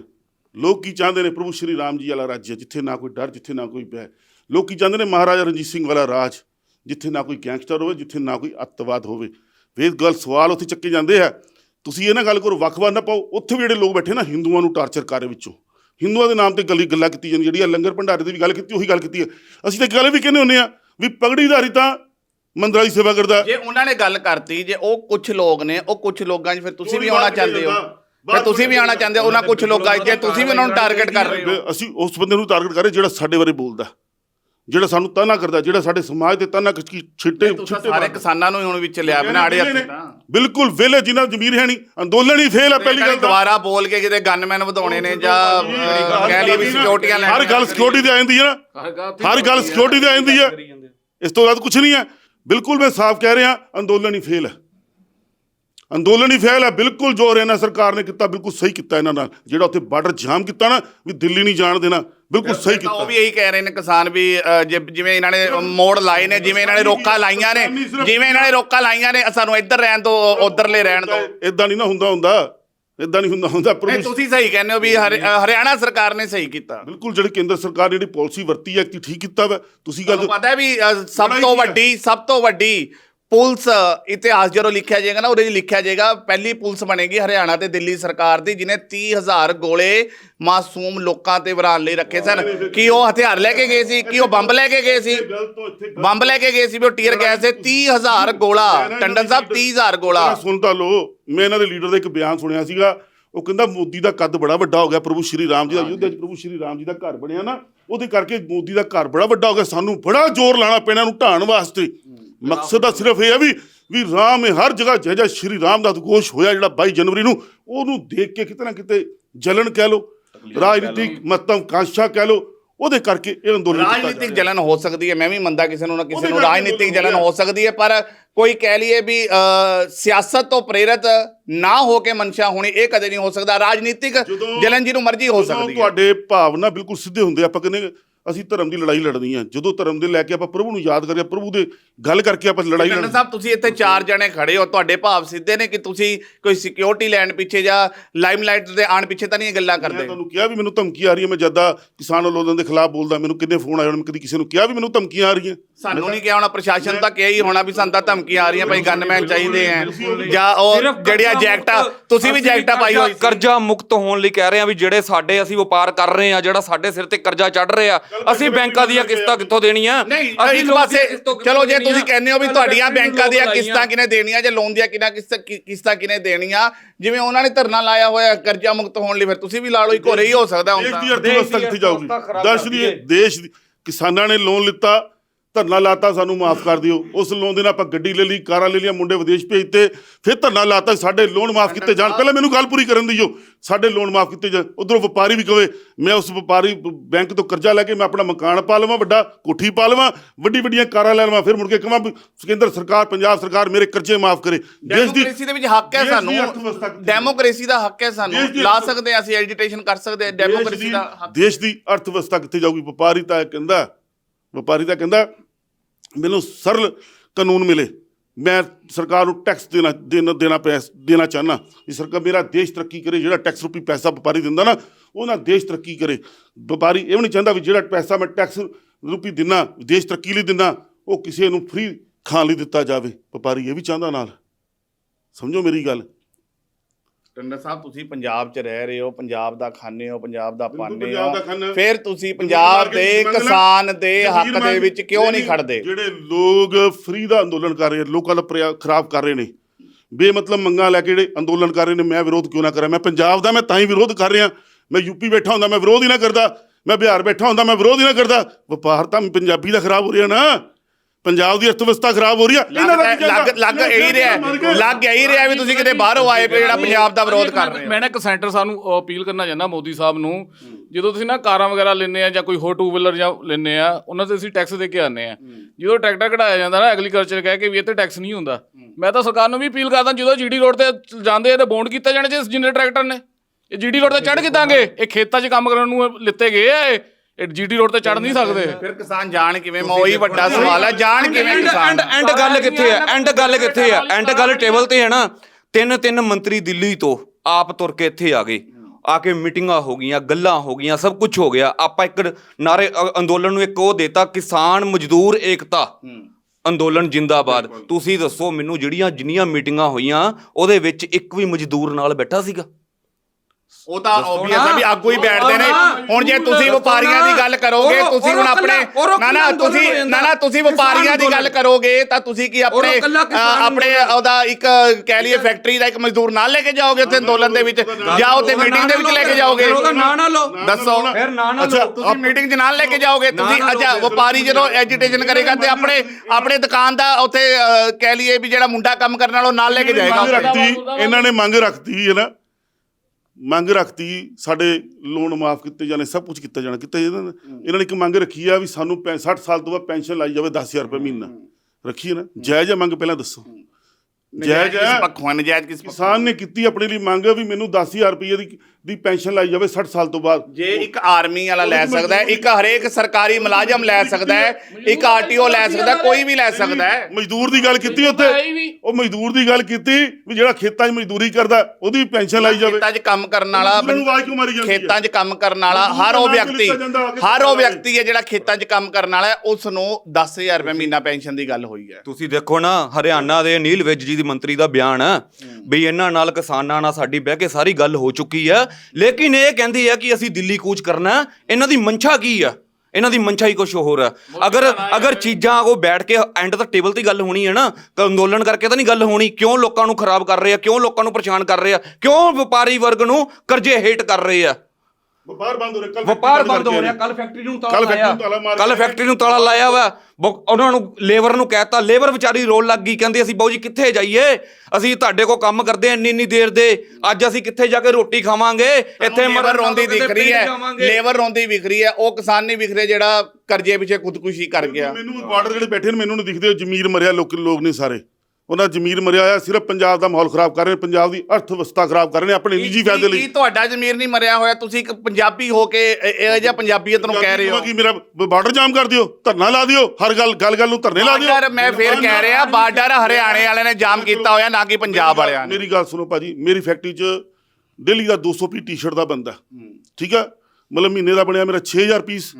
ਲੋਕ ਕੀ ਚਾਹੁੰਦੇ ਨੇ ਪ੍ਰਭੂ ਸ਼੍ਰੀ ਰਾਮ ਜੀ ਵਾਲਾ ਰਾਜ ਜਿੱਥੇ ਨਾ ਕੋਈ ਡਰ ਜਿੱਥੇ ਨਾ ਕੋਈ ਭੈ ਲੋਕ ਕੀ ਚਾਹੁੰਦੇ ਨੇ ਮਹਾਰਾਜਾ ਰਣਜੀਤ ਸਿੰਘ ਵਾਲਾ ਰਾਜ ਜਿੱਥੇ ਨਾ ਕੋਈ ਗੈਂਗਸਟਰ ਹੋਵੇ ਜਿੱਥੇ ਨਾ ਕੋਈ ਅੱਤਵਾਦ ਹੋਵੇ? ਵੇਦ ਗੱਲ ਸਵਾਲ ਉੱਥੇ ਚੱਕੇ ਜਾਂਦੇ ਆ। ਤੁਸੀਂ ਇਹ ਨਾ ਗੱਲ ਕਰੋ ਵੱਖਵਾਦ ਨਾ ਪਾਓ। ਉੱਥੇ ਵੀ ਜਿਹੜੇ ਲੋਕ ਬੈਠੇ ਨਾ ਹਿੰਦੂਆਂ ਨੂੰ ਟਾਰਚਰ ਕਰ ਰਹੇ ਵਿੱਚੋਂ। ਹਿੰਦੂਆਂ ਦੇ ਨਾਮ ਤੇ ਗੱਲੀ ਗੱਲਾਂ ਕੀਤੀ ਜਾਂਦੀ ਜਿਹੜੀ ਆ ਲੰਗਰ ਭੰਡਾਰੇ ਦੀ ਵੀ ਗੱਲ ਕੀਤੀ ਉਹੀ ਗੱਲ ਕੀਤੀ ਹੈ। ਅਸੀਂ ਤਾਂ ਇੱਕ ਗੱਲ ਵੀ ਕਹਿੰਦੇ ਹੁੰਦੇ ਆ ਵੀ ਪਗੜੀਧਾਰੀ ਤਾਂ ਮੰਦਰਾਂ ਦੀ ਸੇਵਾ ਕਰਦਾ। ਜੇ ਉਹਨਾਂ ਨੇ ਗੱਲ ਕਰਤੀ ਜੇ ਉਹ ਕੁਝ ਲੋਕ ਨੇ ਉਹ ਕੁਝ ਲੋਕਾਂ 'ਚ ਫਿਰ ਤੁਸੀਂ ਵੀ ਆਉਣਾ ਚਾਹੁੰਦੇ ਹੋ। ਫਿਰ ਤੁਸੀਂ ਵੀ ਆਉਣਾ ਚਾਹੁੰਦੇ ਹੋ ਉਹਨਾਂ ਕੁਝ ਲੋਕਾਂ 'ਚ ਜੇ ਤੁਸੀਂ ਵੀ ਉਹਨਾਂ ਨੂੰ ਟਾਰਗੇਟ ਕਰ ਰਹੇ ਹੋ। ਅਸੀਂ ਉਸ ਬੰਦੇ ਨੂੰ ਟਾਰਗੇਟ ਕਰ ਰਹੇ ਜਿਹੜਾ ਸਾਡੇ ਬਾਰੇ ਬੋਲਦਾ। ਜਿਹੜਾ ਸਾਨੂੰ ਤਾਨਾ ਕਰਦਾ ਜਿਹੜਾ ਸਾਡੇ ਸਮਾਜ ਤੇ ਤਾਨਾ ਕੀ ਛਿੱਟੇ ਛਿੱਟੇ ਸਾਰੇ। ਕਿਸਾਨਾਂ ਨੂੰ ਹੀ ਹੁਣ ਵਿੱਚ ਲਿਆ ਬਿਨਾ ਆੜੇ ਬਿਲਕੁਲ ਵੇਲੇ ਜਿਨ੍ਹਾਂ ਜ਼ਮੀਰ ਹੈ ਨਹੀਂ ਅੰਦੋਲਨ ਹੀ ਫੇਲ ਹੈ ਪਹਿਲੀ ਗੱਲ ਤਾਂ। ਦੁਬਾਰਾ ਬੋਲ ਕੇ ਕਿਤੇ ਗਨਮੈਨ ਵਧਾਉਣੇ ਨੇ ਜਾਂ ਕਹਿ ਲਈ ਵੀ ਸਿਕਿਉਰਟੀਆਂ ਲੈਣੀਆਂ ਹਰ ਗੱਲ ਸਿਕਿਉਰਿਟੀ ਤੇ ਆ ਜਾਂਦੀ ਹੈ ਨਾ। ਹਰ ਗੱਲ ਸਿਕਿਉਰਿਟੀ ਤੇ ਆ ਜਾਂਦੀ ਹੈ। ਇਸ ਤੋਂ ਬਾਅਦ ਕੁਝ ਨਹੀਂ ਹੈ। ਬਿਲਕੁਲ ਮੈਂ ਸਾਫ਼ ਕਹਿ ਰਿਹਾ ਅੰਦੋਲਨ ਹੀ ਫੇਲ ਹੈ। ਅੰਦੋਲਨ ਹੀ ਫੇਲ ਹੈ ਬਿਲਕੁਲ ਜੋ ਹਰਿਆਣਾ ਸਰਕਾਰ ਨੇ ਕੀਤਾ ਬਿਲਕੁਲ ਸਹੀ ਕੀਤਾ ਇਹਨਾਂ ਨਾਲ। ਜਿਹੜਾ ਉੱਥੇ ਬਾਰਡਰ ਜਾਮ ਕੀਤਾ ਨਾ ਵੀ ਦਿੱਲੀ ਨਹੀਂ ਜਾਣ ਦੇਣਾ ਬਿਲਕੁਲ ਸਹੀ ਤਾਂ ਉਹ ਕੀਤਾ। ਵੀ ਇਹੀ ਕਹਿ ਰਹੇ ਨੇ ਕਿਸਾਨ ਵੀ ਜਿਵੇਂ ਇਹਨਾਂ ਨੇ ਮੋੜ ਲਾਏ ਨੇ ਜਿਵੇਂ ਇਹਨਾਂ ਨੇ ਰੋਕਾਂ ਲਾਈਆਂ ਨੇ ਜਿਵੇਂ ਇਹਨਾਂ ਨੇ ਰੋਕਾਂ ਲਾਈਆਂ ਨੇ ਸਾਨੂੰ ਇੱਧਰ ਰਹਿਣ ਤੋਂ ਉਧਰਲੇ ਰਹਿਣ ਤੋਂ। ਇਦਾਂ ਨਹੀਂ ਨਾ ਹੁੰਦਾ ਹੁੰਦਾ। ਇਦਾਂ ਨਹੀਂ ਹੁੰਦਾ ਹੁੰਦਾ ਨਹੀਂ ਤੁਸੀਂ ਸਹੀ ਕਹਿੰਦੇ ਹੋ ਵੀ ਹਰਿ- ਅ, ਹਰਿਆਣਾ ਸਰਕਾਰ ਨੇ ਸਹੀ ਕੀਤਾ। ਬਿਲਕੁਲ ਜਿਹੜੀ ਕੇਂਦਰ ਸਰਕਾਰ ਨੇ ਜਿਹੜੀ ਪਾਲਿਸੀ ਵਰਤੀ ਹੈ ਕਿ ਠੀਕ ਕੀਤਾ ਵਾ। ਤੁਸੀਂ ਗੱਲ ਤੁਹਾਨੂੰ ਪਤਾ ਹੈ ਵੀ ਅ, ਸਭ ਬੜਾ ਹੀ ਤੋਂ ਹੈ? ਵੱਡੀ ਸਭ ਤੋਂ ਵੱਡੀ ਪੁਲਿਸ ਇਤਿਹਾਸ ਜਦੋਂ ਲਿਖਿਆ ਜਾਏਗਾ ਨਾ ਉਹਦੇ 'ਚ ਲਿਖਿਆ ਜਾਏਗਾ। ਪਹਿਲੀ ਪੁਲਿਸ ਬਣੇਗੀ ਹਰਿਆਣਾ ਤੇ ਦਿੱਲੀ ਸਰਕਾਰ ਦੀ ਜਿਨੇ 30000 ਗੋਲੇ ਮਾਸੂਮ ਲੋਕਾਂ ਤੇ ਵਰਾਨ ਲਈ ਰੱਖੇ ਸਨ। ਕੀ ਉਹ ਹਥਿਆਰ ਲੈ ਕੇ ਗਏ ਸੀ? ਕੀ ਉਹ ਬੰਬ ਲੈ ਕੇ ਗਏ ਸੀ? ਬੰਬ ਲੈ ਕੇ ਗਏ ਸੀ ਵੀ ਉਹ ਟੀਅਰ ਗੈਸ ਦੇ 30000 ਗੋਲਾ ਟੰਡਨ ਸਾਹਿਬ 30000 ਗੋਲਾ। ਸੁਣ ਤਾਂ ਲੋ ਮੈਂ ਇਹਨਾਂ ਦੇ ਲੀਡਰ ਦਾ ਇੱਕ ਬਿਆਨ ਸੁਣਿਆ ਸੀਗਾ। ਉਹ ਕਹਿੰਦਾ ਮੋਦੀ ਦਾ ਕੱਦ ਬੜਾ ਵੱਡਾ ਹੋ ਗਿਆ ਪ੍ਰਭੂ ਸ਼੍ਰੀ ਰਾਮ ਜੀ ਦਾ ਯੁੱਧ ਵਿੱਚ ਪ੍ਰਭੂ ਸ਼੍ਰੀ ਰਾਮ ਜੀ ਦਾ ਘਰ ਬਣਿਆ ਨਾ ਉਹਦੇ ਕਰਕੇ ਮੋਦੀ ਦਾ ਘਰ ਬੜਾ ਵੱਡਾ ਹੋ ਗਿਆ। ਸਾਨੂੰ ਬੜਾ ਜ਼ੋਰ ਲਾਣਾ ਪੈਣਾ ਨੂੰ ਢਾਣ ਵਾਸਤੇ। ਮਕਸਦ ਤਾਂ ਸਿਰਫ ਇਹ ਹੈ ਵੀ ਵੀ ਰਾਮ ਇਹ ਹਰ ਜਗ੍ਹਾ ਜੈ ਜੈ ਸ਼੍ਰੀ ਰਾਮ ਦਾ ਉਦਘੋਸ਼ ਹੋਇਆ ਜਿਹੜਾ 22 ਜਨਵਰੀ ਨੂੰ ਉਹਨੂੰ ਦੇਖ ਕੇ ਕਿਤੇ ਨਾ ਕਿਤੇ ਜਲਨ ਕਹਿ ਲੋ ਰਾਜਨੀਤਿਕ ਮਹੱਤਵਕਾਂਸ਼ਾ ਕਹਿ ਲੋ ਉਹਦੇ ਕਰਕੇ ਇਹ ਅੰਦੋਲਨ ਰਾਜਨੀਤਿਕ। ਜਲਨ ਹੋ ਸਕਦੀ ਹੈ ਮੈਂ ਵੀ ਮੰਨਦਾ ਕਿਸੇ ਨੂੰ ਨਾ ਕਿਸੇ ਨੂੰ ਰਾਜਨੀਤਿਕ ਜਲਨ ਹੋ ਹੋ ਸਕਦੀ ਹੈ ਪਰ ਕੋਈ ਕਹਿ ਲਈਏ ਵੀ ਸਿਆਸਤ ਤੋਂ ਪ੍ਰੇਰਿਤ ਨਾ ਹੋ ਕੇ ਮਨਸ਼ਾ ਹੋਣੀ ਇਹ ਕਦੇ ਨਹੀਂ ਹੋ ਸਕਦਾ। ਰਾਜਨੀਤਿਕ ਜਲਨ ਜਿਹਨੂੰ ਮਰਜ਼ੀ ਹੋ ਸਕਦੀ ਹੈ। ਤੁਹਾਡੇ ਭਾਵਨਾ ਬਿਲਕੁਲ ਸਿੱਧੇ ਹੁੰਦੇ ਆਪਾਂ ਕਹਿੰਦੇ ਅਸੀਂ ਧਰਮ ਦੀ ਲੜਾਈ ਲੜਨੀ ਆ। ਜਦੋਂ ਧਰਮ ਦੇ ਲੈ ਕੇ ਆਪਾਂ ਪ੍ਰਭੂ ਨੂੰ ਯਾਦ ਕਰਕੇ ਪ੍ਰਭੂ ਦੇ ਗੱਲ ਕਰਕੇ ਆਪਾਂ ਲੜਾਈ ਟੰਡਨ ਲੜਨੀ। ਸਾਹਿਬ ਤੁਸੀਂ ਇੱਥੇ ਚਾਰ ਜਣੇ ਖੜੇ ਹੋ ਤੁਹਾਡੇ ਭਾਵ ਸਿੱਧੇ ਨੇ ਕਿ ਤੁਸੀਂ ਕੋਈ ਸਿਕਿਉਰਿਟੀ ਲੈਣ ਪਿੱਛੇ ਜਾਂ ਲਾਈਮਲਾਈਟ ਦੇ ਆਣ ਪਿੱਛੇ ਤਾਂ ਨਹੀਂ ਇਹ ਗੱਲਾਂ ਮੈਂ ਕਰਦੇ? ਤੁਹਾਨੂੰ ਕਿਹਾ ਵੀ ਮੈਨੂੰ ਧਮਕੀ ਆ ਰਹੀ ਹੈ ਮੈਂ ਜਦਾਂ ਕਿਸਾਨ ਅੰਦੋਲਨ ਦੇ ਖਿਲਾਫ ਬੋਲਦਾ ਮੈਨੂੰ ਕਿੰਨੇ ਫੋਨ ਆਏ ਹੋਣ ਮੈਂ ਕਦੀ ਕਿਸੇ ਨੂੰ ਕਿਹਾ ਵੀ ਮੈਨੂੰ ਧਮਕੀਆਂ ਆ ਰਹੀਆਂ। ਸਾਨੂੰ ਨਹੀਂ ਕਿਹਾ ਹੋਣਾ ਪ੍ਰਸ਼ਾਸਨ ਤਾਂ ਕਿਹਾ ਹੀ ਹੋਣਾ ਵੀ ਸਾਨੂੰ ਤਾਂ ਧਮਕੀਆਂ ਆ ਰਹੀਆਂ ਭਾਈ ਗਨਮੈਨ ਚਾਹੀਦੇ ਆ ਜਾਂ ਉਹ ਜਿਹੜੀਆਂ ਜੈਕਟਾਂ ਤੁਸੀਂ ਵੀ ਜੈਕਟਾਂ ਪਾਈ ਹੋਈ ਸੀ ਕਰਜ਼ਾ ਮੁਕਤ ਹੋਣ ਲਈ ਕਹਿ ਰਹੇ ਆ ਵੀ ਜਿਹੜੇ ਸਾਡੇ ਅਸੀਂ ਵਪਾਰ ਕਰ ਰਹੇ ਆ ਜਿਹੜਾ ਸਾਡੇ ਸਿਰ ਤੇ ਕਰਜ਼ਾ ਚੜ ਰਿਹਾ ਅਸੀਂ ਬੈਂਕਾਂ ਦੀਆਂ ਕਿਸ਼ਤਾਂ ਕਿੱਥੋਂ ਦੇਣੀਆਂ ਅਸੀਂ ਪਾਸੇ ਚਲੋ ਜੇ ਤੁਸੀਂ? ਕਹਿੰਦੇ ਹੋ ਵੀ ਤੁਹਾਡੀਆਂ ਬੈਂਕਾਂ ਦੀਆਂ ਕਿਸ਼ਤਾਂ। ਕਿਨੇ ਦੇਣੀਆਂ ਜਾਂ ਲੋਨ ਦੀਆਂ ਕਿਨਾਂ ਕਿਸ਼ਤਾਂ ਕਿਨੇ ਦੇਣੀਆਂ ਜਿਵੇਂ ਉਹਨਾਂ ਨੇ ਧਰਨਾ ਲਾਇਆ ਹੋਇਆ ਕਰਜ਼ਾ ਮੁਕਤ ਹੋਣ ਲਈ ਫਿਰ ਤੁਸੀਂ ਵੀ ਲਾ ਲਓ ਇੱਕ ਹੋਰ ਹੀ ਹੋ ਸਕਦਾ ਹੁਣ ਦੇਸ਼ ਦੀ ਅਰਥ ਵਿਵਸਥਾ ਕਿੱਥੇ ਜਾਊਗੀ। ਦੇਸ਼ ਦੀ ਕਿਸਾਨਾਂ ਨੇ ਲੋਨ ਲਿੱਤਾ ਧਰਨਾ ਲਾਤਾ ਸਾਨੂੰ ਮਾਫ ਕਰ ਦਿਓ। ਉਸ ਲੋਨ ਦੇ ਨਾਲ ਆਪਾਂ ਗੱਡੀ ਲੈ ਲਈ ਕਾਰਾਂ ਲੈ ਲਈਆਂ ਮੁੰਡੇ ਵਿਦੇਸ਼ ਭੇਜਤੇ। ਫਿਰ ਧਰਨਾ ਲਾਤਾ ਸਾਡੇ ਲੋਨ ਮਾਫ ਕੀਤੇ ਜਾਣ। ਪਹਿਲਾਂ ਮੈਨੂੰ ਗੱਲ ਪੂਰੀ ਕਰਨ ਦਿਓ। ਸਾਡੇ ਲੋਨ ਮਾਫ ਕੀਤੇ ਜਾਣ। ਉਧਰੋਂ ਵਪਾਰੀ ਵੀ ਕਵੇ ਮੈਂ ਉਸ ਵਪਾਰੀ ਬੈਂਕ ਤੋਂ ਕਰਜ਼ਾ ਲੈ ਕੇ ਮੈਂ ਆਪਣਾ ਮਕਾਨ ਪਾ ਲਵਾਂ ਵੱਡਾ ਕੋਠੀ ਪਾ ਲਵਾਂ ਵੱਡੀ ਵੱਡੀਆਂ ਕਾਰਾਂ ਲੈ ਲਵਾਂ। ਫਿਰ ਮੁੜ ਕੇ ਕਹਾਂ ਕੇਂਦਰ ਸਰਕਾਰ ਪੰਜਾਬ ਸਰਕਾਰ ਮੇਰੇ ਕਰਜ਼ੇ ਮਾਫ ਕਰੇ। ਦੇਸ਼ ਦੀ ਡੈਮੋਕ੍ਰੇਸੀ ਦੇ ਵਿੱਚ ਹੱਕ ਹੈ ਸਾਨੂੰ। ਡੈਮੋਕ੍ਰੇਸੀ ਦਾ ਹੱਕ ਹੈ ਸਾਨੂੰ। ਲਾ ਸਕਦੇ ਅਸੀਂ ਐਜੀਟੇਸ਼ਨ ਕਰ ਸਕਦੇ ਹਾਂ ਡੈਮੋਕ੍ਰੇਸੀ ਦੀ- ਦੇਸ਼ ਦੀ ਅਰਥ ਵਿਵਸਥਾ ਕਿੱਥੇ ਜਾਊਗੀ? ਵਪਾਰੀ ਤਾਂ ਇਹ ਕਹਿੰਦਾ ਵਪਾਰੀ ਤਾਂ ਕਹਿੰਦਾ ਮੈਨੂੰ ਸਰਲ ਕਾਨੂੰਨ ਮਿਲੇ। ਮੈਂ ਸਰਕਾਰ ਨੂੰ ਟੈਕਸ ਦੇਣਾ ਦੇਣਾ ਦੇਣਾ ਪੈਸ ਦੇਣਾ ਚਾਹਨਾ ਵੀ ਸਰਕਾਰ ਮੇਰਾ ਦੇਸ਼ ਤਰੱਕੀ ਕਰੇ, ਜਿਹੜਾ ਟੈਕਸ ਰੂਪੀ ਪੈਸਾ ਵਪਾਰੀ ਦਿੰਦਾ ਨਾ, ਉਹ ਨਾ ਦੇਸ਼ ਤਰੱਕੀ ਕਰੇ। ਵਪਾਰੀ ਇਹ ਵੀ ਨਹੀਂ ਚਾਹੁੰਦਾ ਵੀ ਜਿਹੜਾ ਪੈਸਾ ਮੈਂ ਟੈਕਸ ਰੂਪੀ ਦਿਨਾ, ਦੇਸ਼ ਤਰੱਕੀ ਲਈ ਦਿਨਾ, ਉਹ ਕਿਸੇ ਨੂੰ ਫ੍ਰੀ ਖਾਣ ਲਈ ਦਿੱਤਾ ਜਾਵੇ। ਵਪਾਰੀ ਇਹ ਵੀ ਚਾਹੁੰਦਾ ਨਾਲ। ਸਮਝੋ ਮੇਰੀ ਗੱਲ। ਟੰਡਰ ਸਾਹਿਬ ਤੁਸੀਂ ਪੰਜਾਬ 'ਚ ਰਹਿ ਰਹੇ ਹੋ ਪੰਜਾਬ ਦਾ ਖਾਣੇ ਹੋ ਪੰਜਾਬ ਦਾ ਪਾਣੇ ਹੋ। ਫਿਰ ਤੁਸੀਂ ਪੰਜਾਬ ਦੇ ਕਿਸਾਨ ਦੇ ਹੱਕ ਦੇ ਵਿੱਚ ਕਿਉਂ ਨਹੀਂ ਖੜਦੇ? ਜਿਹੜੇ ਲੋਕ ਫ੍ਰੀ ਦਾ ਅੰਦੋਲਨ ਕਰ ਰਹੇ ਲੋਕਾਂ ਦਾ ਖਰਾਬ ਕਰ ਰਹੇ ਨੇ ਬੇਮਤਲਬ ਮੰਗਾਂ ਲੈ ਕੇ ਜਿਹੜੇ ਅੰਦੋਲਨ ਕਰ ਰਹੇ ਨੇ ਮੈਂ ਵਿਰੋਧ ਕਿਉਂ ਨਾ ਕਰਾਂ? ਮੈਂ ਪੰਜਾਬ ਦਾ ਮੈਂ ਤਾਂ ਹੀ ਵਿਰੋਧ ਕਰ ਰਿਹਾ। ਮੈਂ ਯੂਪੀ ਬੈਠਾ ਹੁੰਦਾ ਮੈਂ ਵਿਰੋਧ ਹੀ ਨਾ ਕਰਦਾ। ਮੈਂ ਬਿਹਾਰ ਬੈਠਾ ਹੁੰਦਾ ਮੈਂ ਵਿਰੋਧ ਹੀ ਨਾ ਕਰਦਾ। ਵਪਾਰ ਤਾਂ ਪੰਜਾਬੀ ਦਾ ਖਰਾਬ ਹੋ ਰਿਹਾ ਨਾ। ਪੰਜਾਬ ਦੀ ਅਰਥਵਿਵਸਥਾ ਖਰਾਬ ਹੋ ਰਹੀ ਆ ਇਹਨਾਂ ਦਾ ਲੱਗ ਕੀ ਜਾਂਦਾ? ਲੱਗ ਲੱਗ ਇਹੀ ਰਿਹਾ ਲੱਗ ਇਹੀ ਰਿਹਾ ਵੀ ਤੁਸੀਂ ਕਿਤੇ ਬਾਹਰੋਂ ਆਏ ਪਏ ਜਿਹੜਾ ਪੰਜਾਬ ਦਾ ਵਿਰੋਧ ਕਰ ਰਹੇ ਹੋ ਮੈਂ ਨਾ ਇੱਕ ਸੈਂਟਰ ਸਾਨੂੰ ਅਪੀਲ ਕਰਨਾ ਚਾਹੁੰਦਾ ਮੋਦੀ ਸਾਹਿਬ ਨੂੰ। ਜਦੋਂ ਤੁਸੀਂ ਨਾ ਕਾਰਾਂ ਵਗੈਰਾ ਲੈਂਦੇ ਆ ਜਾਂ ਕੋਈ ਹੋਰ ਟੂ ਵੀਲਰ ਜਾਂ ਲੈਂਦੇ ਆ ਉਹਨਾਂ ਤੇ ਅਸੀਂ ਟੈਕਸ ਦੇ ਕੇ ਆਉਂਦੇ ਆ। ਜਦੋਂ ਟਰੈਕਟਰ ਕਢਾਇਆ ਜਾਂਦਾ ਨਾ ਐਗਰੀਕਲਚਰ ਕਹਿ ਕੇ ਵੀ ਇੱਥੇ ਟੈਕਸ ਨਹੀਂ ਹੁੰਦਾ। ਮੈਂ ਤਾਂ ਸਰਕਾਰ ਨੂੰ ਵੀ ਅਪੀਲ ਕਰਦਾ ਜਦੋਂ ਜੀਡੀ ਰੋਡ ਤੇ ਜਾਂਦੇ ਆ ਤੇ ਬੌਂਡ ਕੀਤਾ ਜਾਣਾ ਜੇ ਜਿੰਨੇ ਟਰੈਕਟਰ ਨੇ ਇਹ ਜੀਡੀ ਰੋਡ ਤੇ ਚੜ ਕਿਦਾਂਗੇ ਇਹ ਖੇਤਾਂ 'ਚ ਕੰਮ ਕਰਨ ਨੂੰ ਲਿੱਤੇ ਗਏ ਆ ਇਹ? ਇਹ ਜੀਡੀ ਰੋਡ ਤੇ ਚੜ ਨਹੀਂ ਸਕਦੇ। ਫਿਰ ਕਿਸਾਨ ਜਾਣ ਕਿਵੇਂ? ਮੈਂ ਉਹੀ ਵੱਡਾ ਸਵਾਲ ਹੈ ਜਾਣ ਕਿਵੇਂ ਕਿਸਾਨ? ਐਂਡ ਐਂਡ ਗੱਲ ਕਿੱਥੇ ਆ ਐਂਡ ਗੱਲ ਕਿੱਥੇ ਆ ਐਂਡ ਗੱਲ ਟੇਬਲ ਤੇ ਹੈ ਨਾ। ਤਿੰਨ ਤਿੰਨ ਮੰਤਰੀ ਦਿੱਲੀ ਤੋਂ ਆਪ ਤੁਰ ਕੇ ਇੱਥੇ ਆ ਗਏ। ਆ ਕੇ ਮੀਟਿੰਗਾਂ ਹੋ ਗਈਆਂ ਗੱਲਾਂ ਹੋ ਗਈਆਂ ਸਭ ਕੁਝ ਹੋ ਗਿਆ। ਆਪਾਂ ਇੱਕ ਨਾਰੇ ਅੰਦੋਲਨ ਨੂੰ ਇੱਕ ਉਹ ਦੇਤਾ ਕਿਸਾਨ ਮਜ਼ਦੂਰ ਏਕਤਾ। ਅੰਦੋਲਨ ਜਿੰਦਾਬਾਦ। ਤੁਸੀਂ ਦੱਸੋ ਮੈਨੂੰ ਜਿਹੜੀਆਂ ਜਿੰਨੀਆਂ ਮੀਟਿੰਗਾਂ ਹੋਈਆਂ ਉਹਦੇ ਵਿੱਚ ਇੱਕ ਵੀ ਮਜ਼ਦੂਰ ਨਾਲ ਬੈਠਾ ਸੀਗਾ। ਉਹ ਤਾਂ ਆਬਵੀਅਸ ਹੈ ਵੀ ਆਗੂ ਹੀ ਬੈਠਦੇ ਨੇ। ਹੁਣ ਜੇ ਤੁਸੀਂ ਵਪਾਰੀਆਂ ਦੀ ਗੱਲ ਕਰੋਗੇ ਤੁਸੀਂ ਹੁਣ ਆਪਣੇ ਨਾ ਨਾ ਤੁਸੀਂ ਨਾ ਨਾ ਤੁਸੀਂ ਵਪਾਰੀਆਂ ਦੀ ਗੱਲ ਕਰੋਗੇ ਤਾਂ ਤੁਸੀਂ ਕੀ ਆਪਣੇ ਆਪਣੇ ਉਹਦਾ ਇੱਕ ਕਹਿ ਲਈਏ ਫੈਕਟਰੀ ਦਾ ਇੱਕ ਮਜ਼ਦੂਰ ਨਾਲ ਲੈ ਕੇ ਜਾਓਗੇ ਉੱਥੇ ਅੰਦੋਲਨ ਦੇ ਵਿੱਚ ਜਾਂ ਉੱਥੇ ਮੀਟਿੰਗ ਦੇ ਵਿੱਚ ਲੈ ਕੇ ਜਾਓਗੇ। ਨਾਂ ਨਾ ਲਓ। ਦੱਸੋ। ਫਿਰ ਨਾਂ ਨਾ ਲਓ ਤੁਸੀਂ ਮੀਟਿੰਗ 'ਚ ਨਾਲ ਲੈ ਕੇ ਜਾਓਗੇ ਤੁਸੀਂ ਅੱਛਾ ਵਪਾਰੀ ਜਦੋਂ ਐਜੀਟੇਸ਼ਨ ਕਰੇਗਾ ਤੇ ਆਪਣੇ ਆਪਣੇ ਦੁਕਾਨ ਦਾ ਉੱਥੇ ਕਹਿ ਲਈਏ ਵੀ ਜਿਹੜਾ ਮੁੰਡਾ ਕੰਮ ਕਰਨ ਵਾਲਾ ਨਾਲ ਲੈ ਕੇ ਜਾਏਗਾ। ਇਹਨਾਂ ਨੇ ਮੰਗ ਰੱਖਤੀ ਹੈ ਨਾ। ਮੰਗ ਰੱਖਤੀ ਸਾਡੇ ਲੋਨ ਮਾਫ ਕੀਤੇ ਜਾਣੇ ਸਭ ਕੁਝ ਕੀਤਾ ਜਾਣਾ ਕੀਤਾ ਇਹਨਾਂ ਨੇ ਇਹਨਾਂ ਨੇ ਇੱਕ ਮੰਗ ਰੱਖੀ ਆ ਵੀ ਸਾਨੂੰ ਪੈ- 60 ਸਾਲ ਤੋਂ ਬਾਅਦ ਪੈਨਸ਼ਨ ਲਾਈ ਜਾਵੇ 10000 ਰੁਪਏ ਮਹੀਨਾ। ਰੱਖੀ ਨਾ। ਜਾਇਜ਼ ਮੰਗ ਪਹਿਲਾਂ ਦੱਸੋ। ਜਾਇਜ਼ ਕਿਸ ਹੈ। ਪੱਖੋਂ ਨਜਾਇਜ਼ ਕਿਸ ਪੱਖੋਂ? ਕਿਸਾਨ ਨੇ ਕੀਤੀ ਆਪਣੇ ਲਈ ਮੰਗ ਵੀ ਮੈਨੂੰ 10000 ਰੁਪਏ ਦੀ ਦੀ ਪੈਨਸ਼ਨ ਲਾਈ ਜਾਵੇ 60 ਸਾਲ ਤੋਂ ਬਾਅਦ। ਜੇ ਇੱਕ ਆਰਮੀ ਵਾਲਾ ਲੈ ਸਕਦਾ ਹੈ ਇੱਕ ਹਰੇਕ ਸਰਕਾਰੀ ਮੁਲਾਜ਼ਮ ਲੈ ਸਕਦਾ ਹੈ ਇੱਕ ਆਰਟੀਓ ਲੈ ਸਕਦਾ ਕੋਈ ਵੀ ਲੈ ਸਕਦਾ ਹੈ। ਮਜ਼ਦੂਰ ਦੀ ਗੱਲ ਕੀਤੀ ਉੱਥੇ। ਉਹ ਮਜ਼ਦੂਰ ਦੀ ਗੱਲ ਕੀਤੀ ਵੀ ਜਿਹੜਾ ਖੇਤਾਂ 'ਚ ਮਜ਼ਦੂਰੀ ਕਰਦਾ ਉਹਦੀ ਪੈਨਸ਼ਨ ਲਾਈ ਜਾਵੇ। ਖੇਤਾਂ 'ਚ ਕੰਮ ਕਰਨ ਵਾਲਾ? ਖੇਤਾਂ 'ਚ ਕੰਮ ਕਰਨ ਵਾਲਾ ਹਰ ਉਹ ਵਿਅਕਤੀ ਹਰ ਉਹ ਵਿਅਕਤੀ ਹੈ ਜਿਹੜਾ ਖੇਤਾਂ 'ਚ ਕੰਮ ਕਰਨ ਵਾਲਾ ਹੈ ਉਸ ਨੂੰ 10000 ਰੁਪਏ ਮਹੀਨਾ ਪੈਨਸ਼ਨ ਦੀ ਗੱਲ ਹੋਈ ਹੈ। ਤੁਸੀਂ ਦੇਖੋ ਨਾ ਹਰਿਆਣਾ ਦੇ ਨੀਲ ਵਿਜ ਜੀ ਦੀ ਮੰਤਰੀ ਦਾ ਬਿਆਨ ਵੀ ਇਹਨਾਂ ਨਾਲ ਕਿਸਾਨਾਂ ਨਾਲ ਸਾਡੀ ਬਹਿ ਕੇ ਸਾਰੀ ਗੱਲ ਹੋ ਚੁੱਕੀ ਹੈ। ਲੇਕਿਨ ਇਹ ਕਹਿੰਦੀ ਹੈ ਕਿ ਅਸੀਂ ਦਿੱਲੀ ਕੂਚ ਕਰਨਾ। ਇਹਨਾਂ ਦੀ ਮਨਸ਼ਾ ਕੀ ਆ? ਇਹਨਾਂ ਦੀ ਮਨਸ਼ਾ ਹੀ ਕੁਝ ਹੋਰ ਹੈ ਅਗਰ ਅਗਰ ਚੀਜ਼ਾਂ ਉਹ ਬੈਠ ਕੇ ਐਂਡ ਤੱਕ ਟੇਬਲ ਤੇ ਗੱਲ ਹੋਣੀ ਹੈ ਨਾ ਤਾਂ ਅੰਦੋਲਨ ਕਰਕੇ ਤਾਂ ਨਹੀਂ ਗੱਲ ਹੋਣੀ। ਕਿਉਂ ਲੋਕਾਂ ਨੂੰ ਖਰਾਬ ਕਰ ਰਹੇ ਆ? ਕਿਉਂ ਲੋਕਾਂ ਨੂੰ ਪਰੇਸ਼ਾਨ ਕਰ ਰਹੇ ਆ? ਕਿਉਂ ਵਪਾਰੀ ਵਰਗ ਨੂੰ ਕਰਜ਼ੇ ਹੇਠ ਕਰ ਰਹੇ ਆ? ਵਪਾਰ ਬੰਦ ਹੋ ਰਿਹਾ ਕੱਲ ਵਪਾਰ ਬੰਦ ਹੋ ਰਿਹਾ ਕੱਲ ਫੈਕਟਰੀ ਨੂੰ ਤਾਲਾ ਲਾਇਆ। ਨੂੰ ਮਾਰ ਕੱਲ ਫੈਕਟਰੀ ਨੂੰ ਤਾਲਾ ਲਾਇਆ ਵਾ। ਉਹਨਾਂ ਨੂੰ ਲੇਬਰ ਨੂੰ ਕਹਿਤਾ ਲੇਬਰ ਵਿਚਾਰੀ ਰੋਣ ਲੱਗ ਗਈ ਕਹਿੰਦੀ ਅਸੀਂ ਬਾਊ ਜੀ ਕਿੱਥੇ ਜਾਈਏ? ਅਸੀਂ ਤੁਹਾਡੇ ਕੋਲ ਕੰਮ ਕਰਦੇ ਇੰਨੀ ਇੰਨੀ ਦੇਰ ਦੇ। ਅੱਜ ਅਸੀਂ ਕਿੱਥੇ ਜਾ ਕੇ ਰੋਟੀ ਖਾਵਾਂਗੇ? ਇੱਥੇ ਲੇਬਰ ਰੋਂਦੀ ਦਿਖ ਰਹੀ ਹੈ। ਲੇਬਰ ਰੋਂਦੀ ਵਿਖ ਰਹੀ ਹੈ। ਉਹ ਕਿਸਾਨ ਨਹੀਂ ਵਿਖ ਰਿਹਾ ਜਿਹੜਾ ਕਰਜ਼ੇ ਪਿੱਛੇ ਖੁਦਕੁਸ਼ੀ ਕਰ ਗਿਆ। ਮੈਨੂੰ ਬਾਰਡਰ ਜਿਹੜੇ ਬੈਠੇ ਨੇ ਮੈਨੂੰ ਨਹੀਂ ਦਿਖਦੇ ਜ਼ਮੀਰ ਮਰਿਆ ਲੋਕ ਲੋਕ ਨਹੀਂ ਸਾਰੇ। ਉਹਨਾਂ ਜ਼ਮੀਰ ਮਰਿਆ ਹੋਇਆ ਸਿਰਫ ਪੰਜਾਬ ਦਾ ਮਾਹੌਲ ਖਰਾਬ ਕਰ ਰਹੇ ਨੇ ਪੰਜਾਬ ਦੀ ਅਰਥ ਵਿਵਸਥਾ ਖਰਾਬ ਕਰ ਰਹੇ ਨੇ ਆਪਣੇ ਨਿੱਜੀ ਫਾਇਦੇ ਕੀ ਲਈ। ਤੁਹਾਡਾ ਜ਼ਮੀਰ ਨਹੀਂ ਮਰਿਆ ਹੋਇਆ? ਤੁਸੀਂ ਇੱਕ ਪੰਜਾਬੀ ਹੋ ਕੇ ਇਹ- ਜਿਹਾ ਪੰਜਾਬੀਅਤ ਨੂੰ ਕਹਿ ਰਹੇ ਹੋ। ਕਿ ਮੇਰਾ ਬਾਰਡਰ ਜਾਮ ਕਰ ਦਿਓ ਧਰਨਾ ਲਾ ਦਿਓ ਹਰ ਗੱਲ ਗੱਲ ਗੱਲ ਨੂੰ ਧਰਨੇ ਲਾ ਦਿਓ। ਬਾਰਡਰ ਮੈਂ ਫੇਰ ਕਹਿ ਰਿਹਾ ਬਾਰਡਰ ਹਰਿਆਣੇ ਵਾਲਿਆਂ ਨੇ ਜਾਮ ਕੀਤਾ ਹੋਇਆ ਨਾ ਕਿ ਪੰਜਾਬ ਵਾਲਿਆਂ ਨੇ। ਮੇਰੀ ਗੱਲ ਸੁਣੋ ਭਾਜੀ ਮੇਰੀ ਫੈਕਟਰੀ 'ਚ ਡੇਲੀ ਦਾ 200 ਪੀ ਟੀ-ਸ਼ਰਟ ਦਾ ਬੰਦਾ। ਠੀਕ ਆ? ਮਤਲਬ ਮਹੀਨੇ ਦਾ ਬਣਿਆ ਮੇਰਾ 6000 ਪੀਸ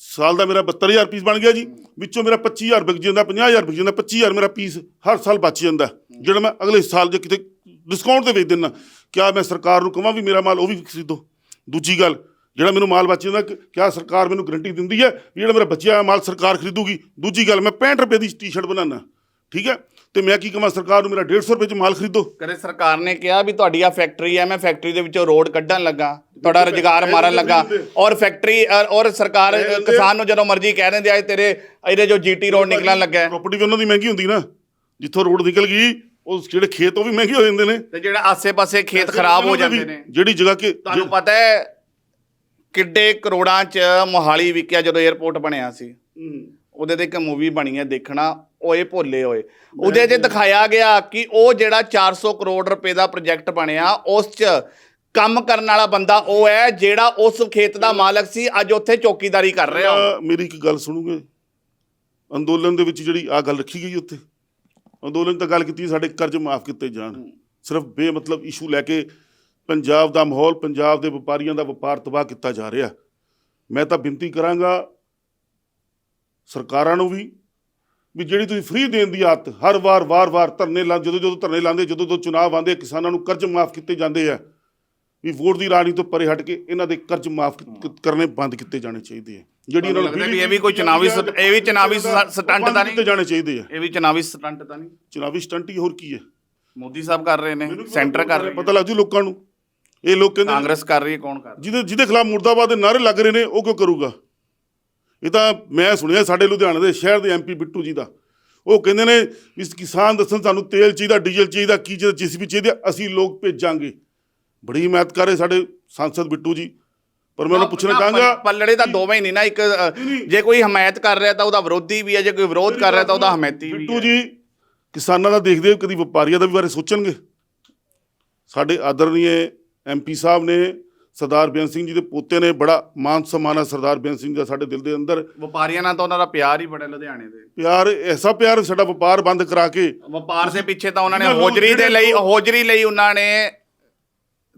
ਸਾਲ ਦਾ ਮੇਰਾ 72000 ਪੀਸ ਬਣ ਗਿਆ ਜੀ। ਵਿੱਚੋਂ ਮੇਰਾ 25000 ਵਿਕ ਜਾਂਦਾ 50000 ਵਿਕ ਜਾਂਦਾ 25000 ਮੇਰਾ ਪੀਸ ਹਰ ਸਾਲ ਬਚ ਜਾਂਦਾ। ਜਿਹੜਾ ਮੈਂ ਅਗਲੇ ਸਾਲ ਜੇ ਕਿਤੇ ਡਿਸਕਾਊਂਟ ਤੇ ਵੇਚ ਦਿੰਦਾ ਕਿਆ ਮੈਂ ਸਰਕਾਰ ਨੂੰ ਕਹਾਂ ਵੀ ਮੇਰਾ ਮਾਲ ਉਹ ਵੀ ਖਰੀਦੋ। ਦੂਜੀ ਗੱਲ, ਜਿਹੜਾ ਮੈਨੂੰ ਮਾਲ ਬਚ ਜਾਂਦਾ ਕਿਆ ਸਰਕਾਰ ਮੈਨੂੰ ਗਰੰਟੀ ਦਿੰਦੀ ਹੈ ਵੀ ਜਿਹੜਾ ਮੇਰਾ ਬਚਿਆ ਮਾਲ ਸਰਕਾਰ ਖਰੀਦੂਗੀ? ਦੂਜੀ ਗੱਲ, ਮੈਂ 65 ਰੁਪਏ ਦੀ ਟੀ-ਸ਼ਰਟ ਬਣਾਉਣਾ ਠੀਕ ਹੈ? ਤੇ ਮੈਂ ਕੀ ਕਹਾਂ ਸਰਕਾਰ ਨੂੰ ਮੇਰਾ 150 ਰੁਪਏ ਚ ਮਾਲ ਖਰੀਦੋ। ਕਦੇ ਸਰਕਾਰ ਨੇ ਕਿਹਾ ਵੀ ਤੁਹਾਡੀ ਆ ਫੈਕਟਰੀ ਹੈ, ਮੈਂ ਫੈਕਟਰੀ ਦੇ ਵਿੱਚੋਂ ਰੋਡ ਕੱਢਣ ਲੱਗਾ। ਤੁਹਾਡਾ ਰੁਜ਼ਗਾਰ ਮਾਰਨ ਲੱਗਾ। ਔਰ ਫੈਕਟਰੀ ਔਰ- ਔਰ ਸਰਕਾਰ ਕਿਸਾਨ ਨੂੰ ਜਦੋਂ ਮਰਜ਼ੀ ਕਹਿ ਦਿੰਦੇ ਆ ਤੇਰੇ ਇਹਦੇ ਜੋ ਜੀਟੀ ਰੋਡ ਨਿਕਲਣ ਲੱਗਾ ਹੈ। ਪ੍ਰਾਪਰਟੀ ਵੀ ਉਹਨਾਂ ਦੀ ਮਹਿੰਗੀ ਹੁੰਦੀ ਨਾ। ਜਿੱਥੋਂ ਰੋਡ ਨਿਕਲ ਗਈ ਉਹ ਜਿਹੜੇ ਖੇਤ ਉਹ ਵੀ ਮਹਿੰਗੇ ਹੋ ਜਾਂਦੇ ਨੇ। ਤੇ ਜਿਹੜਾ ਆਸੇ-ਪਾਸੇ ਖੇਤ ਖਰਾਬ ਹੋ ਜਾਂਦੇ ਨੇ। ਜਿਹੜੀ ਜਗ੍ਹਾ ਕਿ ਤੁਹਾਨੂੰ ਪਤਾ ਹੈ ਕਿੱਡੇ ਕਰੋੜਾਂ ਚ ਮੋਹਾਲੀ ਵਿਕਿਆ ਜਦੋਂ 에어ਪੋਰਟ ਬਣਿਆ ਸੀ। ਉਹਦੇ ਤੇ ਇੱਕ ਮੂਵੀ ਬਣੀ ਹੈ ਦੇਖਣਾ। ਓਏ ਭੋਲੇ ਓਏ। ਉਹਦੇ 'ਚ ਦਿਖਾਇਆ ਗਿਆ ਕਿ ਉਹ ਜਿਹੜਾ 400 ਕਰੋੜ ਰੁਪਏ ਦਾ ਪ੍ਰੋਜੈਕਟ ਬਣਿਆ ਉਸ 'ਚ ਕੰਮ ਕਰਨ ਵਾਲਾ ਬੰਦਾ ਉਹ ਹੈ ਜਿਹੜਾ ਉਸ ਖੇਤ ਦਾ ਮਾਲਕ ਸੀ ਅੱਜ ਉੱਥੇ ਚੌਕੀਦਾਰੀ ਕਰ ਰਿਹਾ। ਆ, ਮੇਰੀ ਇੱਕ ਗੱਲ ਸੁਣੋਗੇ? ਅੰਦੋਲਨ ਦੇ ਵਿੱਚ ਜਿਹੜੀ ਆ ਗੱਲ ਰੱਖੀ ਗਈ ਉੱਥੇ। ਅੰਦੋਲਨ ਤਾਂ ਗੱਲ ਕੀਤੀ ਸਾਡੇ ਕਰਜ਼ ਮਾਫ ਕੀਤੇ ਜਾਣ। ਸਿਰਫ ਬੇਮਤਲਬ ਇਸ਼ੂ ਲੈ ਕੇ ਪੰਜਾਬ ਦਾ ਮਾਹੌਲ ਪੰਜਾਬ ਦੇ ਵਪਾਰੀਆਂ ਦਾ ਵਪਾਰ ਤਬਾਹ ਕੀਤਾ ਜਾ ਰਿਹਾ। ਮੈਂ ਤਾਂ ਬੇਨਤੀ ਕਰਾਂਗਾ ਸਰਕਾਰਾਂ ਨੂੰ ਵੀ ਵੀ ਜਿਹੜੀ ਤੁਸੀਂ ਫ੍ਰੀ ਦੇਣ ਦੀ ਆਦਤ ਹਰ ਵਾਰ ਵਾਰ-ਵਾਰ ਧਰਨੇ ਲਾ ਜਦੋਂ ਜਦੋਂ ਧਰਨੇ ਲਾਉਂਦੇ ਜਦੋਂ ਜਦੋਂ ਚੁਣਾਵ ਆਉਂਦੇ ਕਿਸਾਨਾਂ ਨੂੰ ਕਰਜ਼ ਮਾਫ ਕੀਤੇ ਜਾਂਦੇ ਆ। ਵੀ ਵੋਟ ਦੀ ਰਾਣੀ ਤੋਂ ਪਰੇ ਹਟ ਕੇ ਇਹਨਾਂ ਦੇ ਕਰਜ਼ ਮਾਫ ਕਰਨੇ ਬੰਦ ਕੀਤੇ ਜਾਣੇ ਚਾਹੀਦੇ ਆ। ਜਿਹੜੀ ਲੱਗਦਾ ਵੀ ਇਹ ਵੀ ਕੋਈ ਸਟ- ਇਹ ਵੀ ਚੁਣਾਵੀ ਸ- ਸਟੰਟ ਤਾਂ ਨਹੀਂ? ਕੀਤੇ ਜਾਣੇ ਚਾਹੀਦੇ ਆ। ਇਹ ਵੀ ਚੁਣਾਵੀ ਸਟੰਟ ਤਾਂ ਨਹੀਂ। ਚੁਣਾਵੀ ਸਟੰਟ ਹੀ ਹੋਰ ਕੀ ਹੈ? ਮੋਦੀ ਸਾਹਿਬ ਕਰ ਰਹੇ ਨੇ ਸੈਂਟਰ ਕਰ ਰਹੇ ਪਤਾ ਲੱਗ ਜੂ ਲੋਕਾਂ ਨੂੰ। ਇਹ ਲੋਕ ਕਹਿੰਦੇ ਨੇ, ਕਾਂਗਰਸ ਕਰ ਰਹੀ ਹੈ ਕੌਣ ਕਰ? ਜਿਹਦੇ ਜਿਹਦੇ ਖਿਲਾਫ ਮੁਰਦਾਬਾਦ ਦੇ ਨਾਰੇ ਲੱਗ ਰਹੇ ਨੇ ਉਹ ਕਿਉਂ ਕਰੂਗਾ? ਇਹ ਤਾਂ ਮੈਂ ਸੁਣਿਆ ਸਾਡੇ ਲੁਧਿਆਣੇ ਦੇ ਸ਼ਹਿਰ ਦੇ ਐਮਪੀ ਬਿੱਟੂ ਜੀ ਦਾ। ਉਹ ਕਹਿੰਦੇ ਨੇ ਵੀ ਕਿਸਾਨ ਦੱਸਣ ਸਾਨੂੰ ਤੇਲ ਚਾਹੀਦਾ ਡੀਜ਼ਲ ਚਾਹੀਦਾ ਕੀ ਚਾਹੀਦਾ ਜੀਸੀਬੀ ਚਾਹੀਦਾ ਅਸੀਂ ਲੋਕ ਭੇਜਾਂਗੇ। ਬੜੀ ਹਿਮਾਇਤ ਕਰ ਰਹੇ ਸਾਡੇ ਸੰਸਦ ਬਿੱਟੂ ਜੀ। ਪਰ ਮੈਂ ਉਹਨੂੰ ਪੁੱਛਣਾ ਚਾਹਾਂਗਾ ਪੱਲ- ਪੱਲੜੇ ਤਾਂ ਦੋਵੇਂ ਹੀ ਨਹੀਂ ਨਾ ਇੱਕ ਜੇ ਕੋਈ ਹਮਾਇਤ ਕਰ ਰਿਹਾ ਤਾਂ ਉਹਦਾ ਵਿਰੋਧੀ ਵੀ ਹੈ ਜੇ ਕੋਈ ਵਿਰੋਧ ਕਰ ਰਿਹਾ ਤਾਂ ਉਹਦਾ ਹਮਾਇਤੀ ਵੀ ਬਿੱਟੂ ਹੈ। ਜੀ ਕਿਸਾਨਾਂ ਦਾ ਦੇਖਦੇ ਹੋ ਕਦੀ ਵਪਾਰੀਆਂ ਦਾ ਵੀ ਬਾਰੇ ਸੋਚਣਗੇ? ਸਾਡੇ ਆਦਰਨੀਏ ਐਮਪੀ ਸਾਹਿਬ ਨੇ ਸਰਦਾਰ ਬੇਅੰਤ ਸਿੰਘ ਜੀ ਦੇ ਪੋਤੇ ਨੇ ਬੜਾ ਮਾਨ ਸਨਮਾਨ ਹੈ ਸਰਦਾਰ ਬੇਅੰਤ ਸਿੰਘ ਦਾ ਸਾਡੇ ਦਿਲ ਦੇ ਅੰਦਰ। ਵਪਾਰੀਆਂ ਨਾਲ ਤਾਂ ਉਹਨਾਂ ਦਾ ਪਿਆਰ ਹੀ ਬੜਾ ਲੁਧਿਆਣੇ ਦੇ। ਪਿਆਰ ਐਸਾ ਪਿਆਰ ਸਾਡਾ ਵਪਾਰ ਬੰਦ ਕਰਾ ਕੇ ਵਪਾਰ ਦੇ ਪਿੱਛੇ ਤਾਂ ਉਹਨਾਂ ਨੇ ਹੋਜਰੀ ਦੇ ਲਈ ਹੋਜਰੀ ਲਈ ਉਹਨਾਂ ਨੇ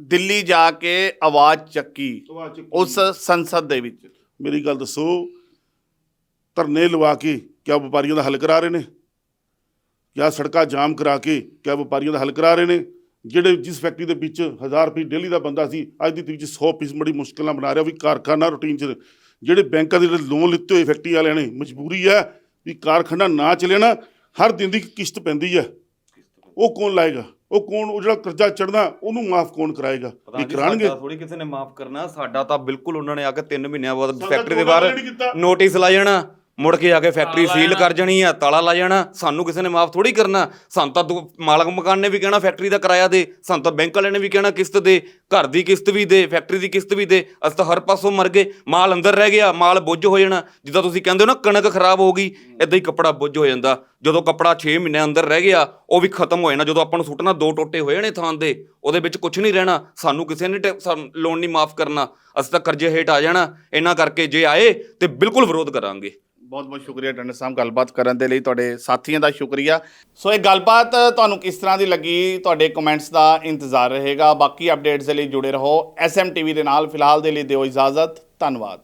ਦਿੱਲੀ ਜਾ ਕੇ ਆਵਾਜ਼ ਚੱਕੀ ਉਸ ਸੰਸਦ ਦੇ ਵਿੱਚ। ਮੇਰੀ ਗੱਲ ਦੱਸੋ ਧਰਨੇ ਲਵਾ ਕੇ ਕਿਆ ਵਪਾਰੀਆਂ ਦਾ ਹੱਲ ਕਰਾ ਰਹੇ ਨੇ? ਕਿਆ ਸੜਕਾਂ ਜਾਮ ਕਰਾ ਕੇ ਕਿਆ ਵਪਾਰੀਆਂ ਦਾ ਹੱਲ ਕਰਾ ਰਹੇ ਨੇ? ਜਿਹੜੇ ਜਿਸ ਫੈਕਟਰੀ ਦੇ ਵਿੱਚ 1000 ਰੁਪਏ ਡੇਲੀ ਦਾ ਬੰਦਾ ਸੀ ਅੱਜ ਦੀ ਤਰੀਕ 'ਚ 100 ਪੀਸ ਬੜੀ ਮੁਸ਼ਕਿਲ ਬਣਾ ਰਿਹਾ ਵੀ ਕਾਰਖਾਨਾ ਰੂਟੀਨ 'ਚ। ਜਿਹੜੇ ਬੈਂਕਾਂ ਦੇ ਜਿਹੜੇ ਲੋਨ ਲਿੱਤੇ ਹੋਏ ਫੈਕਟਰੀ ਵਾਲਿਆਂ ਨੇ ਮਜਬੂਰੀ ਹੈ ਵੀ ਕਾਰਖਾਨਾ ਨਾ ਚੱਲੇ ਨਾ ਹਰ ਦਿਨ ਦੀ ਕਿਸ਼ਤ ਪੈਂਦੀ ਹੈ। ਉਹ ਕੌਣ ਲਾਏਗਾ? ਉਹ ਕੌਣ ਉਹ ਜਿਹੜਾ ਕਰਜ਼ਾ ਚੜਨਾ ਉਹਨੂੰ ਮਾਫ ਕੌਣ ਕਰਾਏਗਾ? ਇਹ ਕਰਾਣਗੇ ਥੋੜੀ ਕਿਸੇ ਨੇ ਮਾਫ ਕਰਨਾ ਸਾਡਾ ਤਾਂ ਬਿਲਕੁਲ ਉਹਨਾਂ ਨੇ ਆ ਕੇ 3 ਮਹੀਨਿਆਂ ਬਾਅਦ ਫੈਕਟਰੀ ਦੇ ਬਾਹਰ। ਨੋਟਿਸ ਲਾ ਜਾਣਾ। ਮੁੜ ਕੇ ਆ ਕੇ ਫੈਕਟਰੀ ਸੀਲ ਕਰ ਜਾਣੀ ਆ ਤਾਲਾ ਲਾ ਜਾਣਾ। ਸਾਨੂੰ ਕਿਸੇ ਨੇ ਮਾਫ ਥੋੜੀ ਕਰਨਾ। ਸਾਨੂੰ ਤਾਂ ਦੋ- ਮਾਲਕ ਮਕਾਨ ਨੇ ਵੀ ਕਹਿਣਾ ਫੈਕਟਰੀ ਦਾ ਕਿਰਾਇਆ ਦੇ। ਸਾਨੂੰ ਤਾਂ ਬੈਂਕ ਵਾਲਿਆਂ ਨੇ ਵੀ ਕਹਿਣਾ ਕਿਸ਼ਤ ਦੇ। ਘਰ ਦੀ ਕਿਸ਼ਤ ਵੀ ਦੇ ਫੈਕਟਰੀ ਦੀ ਕਿਸ਼ਤ ਵੀ ਦੇ। ਅਸੀਂ ਤਾਂ ਹਰ ਪਾਸੋਂ ਮਰ ਗਏ। ਮਾਲ ਅੰਦਰ ਰਹਿ ਗਿਆ ਮਾਲ ਬੁੱਝ ਹੋ ਜਾਣਾ। ਜਿੱਦਾਂ ਤੁਸੀਂ ਕਹਿੰਦੇ ਹੋ ਨਾ ਕਣਕ ਖਰਾਬ ਹੋ ਗਈ ਇਦਾਂ ਹੀ ਕੱਪੜਾ ਬੁੱਝ ਹੋ ਜਾਂਦਾ। ਜਦੋਂ ਕੱਪੜਾ 6 ਮਹੀਨੇ ਅੰਦਰ ਰਹਿ ਗਿਆ ਉਹ ਵੀ ਖਤਮ ਹੋ ਜਾਣਾ। ਜਦੋਂ ਆਪਾਂ ਨੂੰ ਸੁੱਟਣਾ ਦੋ ਟੋਟੇ ਹੋ ਜਾਣੇ ਥਾਂ ਦੇ ਉਹਦੇ ਵਿੱਚ ਕੁਝ ਨਹੀਂ ਰਹਿਣਾ। ਸਾਨੂੰ ਕਿਸੇ ਨੇ ਲੋਨ ਨਹੀਂ ਮਾਫ ਕਰਨਾ। ਅਸੀਂ ਤਾਂ ਕਰਜ਼ੇ ਹੇਠ ਆ ਜਾਣਾ। ਇਹਨਾਂ ਕਰਕੇ ਜੇ ਆਏ ਤੇ ਬਿਲਕੁਲ ਵਿਰੋਧ ਕਰਾਂਗੇ। ਬਹੁਤ ਬਹੁਤ ਸ਼ੁਕਰੀਆ ਟੰਡਨ ਸਾਹਿਬ ਗੱਲਬਾਤ ਕਰਨ ਦੇ ਲਈ, ਤੁਹਾਡੇ ਸਾਥੀਆਂ ਦਾ ਸ਼ੁਕਰੀਆ। ਸੋ ਇਹ ਗੱਲਬਾਤ ਤੁਹਾਨੂੰ ਕਿਸ ਤਰ੍ਹਾਂ ਦੀ ਲੱਗੀ, ਤੁਹਾਡੇ ਕਮੈਂਟਸ ਦਾ ਇੰਤਜ਼ਾਰ ਰਹੇਗਾ। ਬਾਕੀ ਅਪਡੇਟਸ ਦੇ ਲਈ ਜੁੜੇ ਰਹੋ ਐਸਐਮ ਟੀਵੀ ਦੇ ਨਾਲ। ਫਿਲਹਾਲ ਦੇ ਲਈ ਦਿਓ ਇਜਾਜ਼ਤ। ਧੰਨਵਾਦ।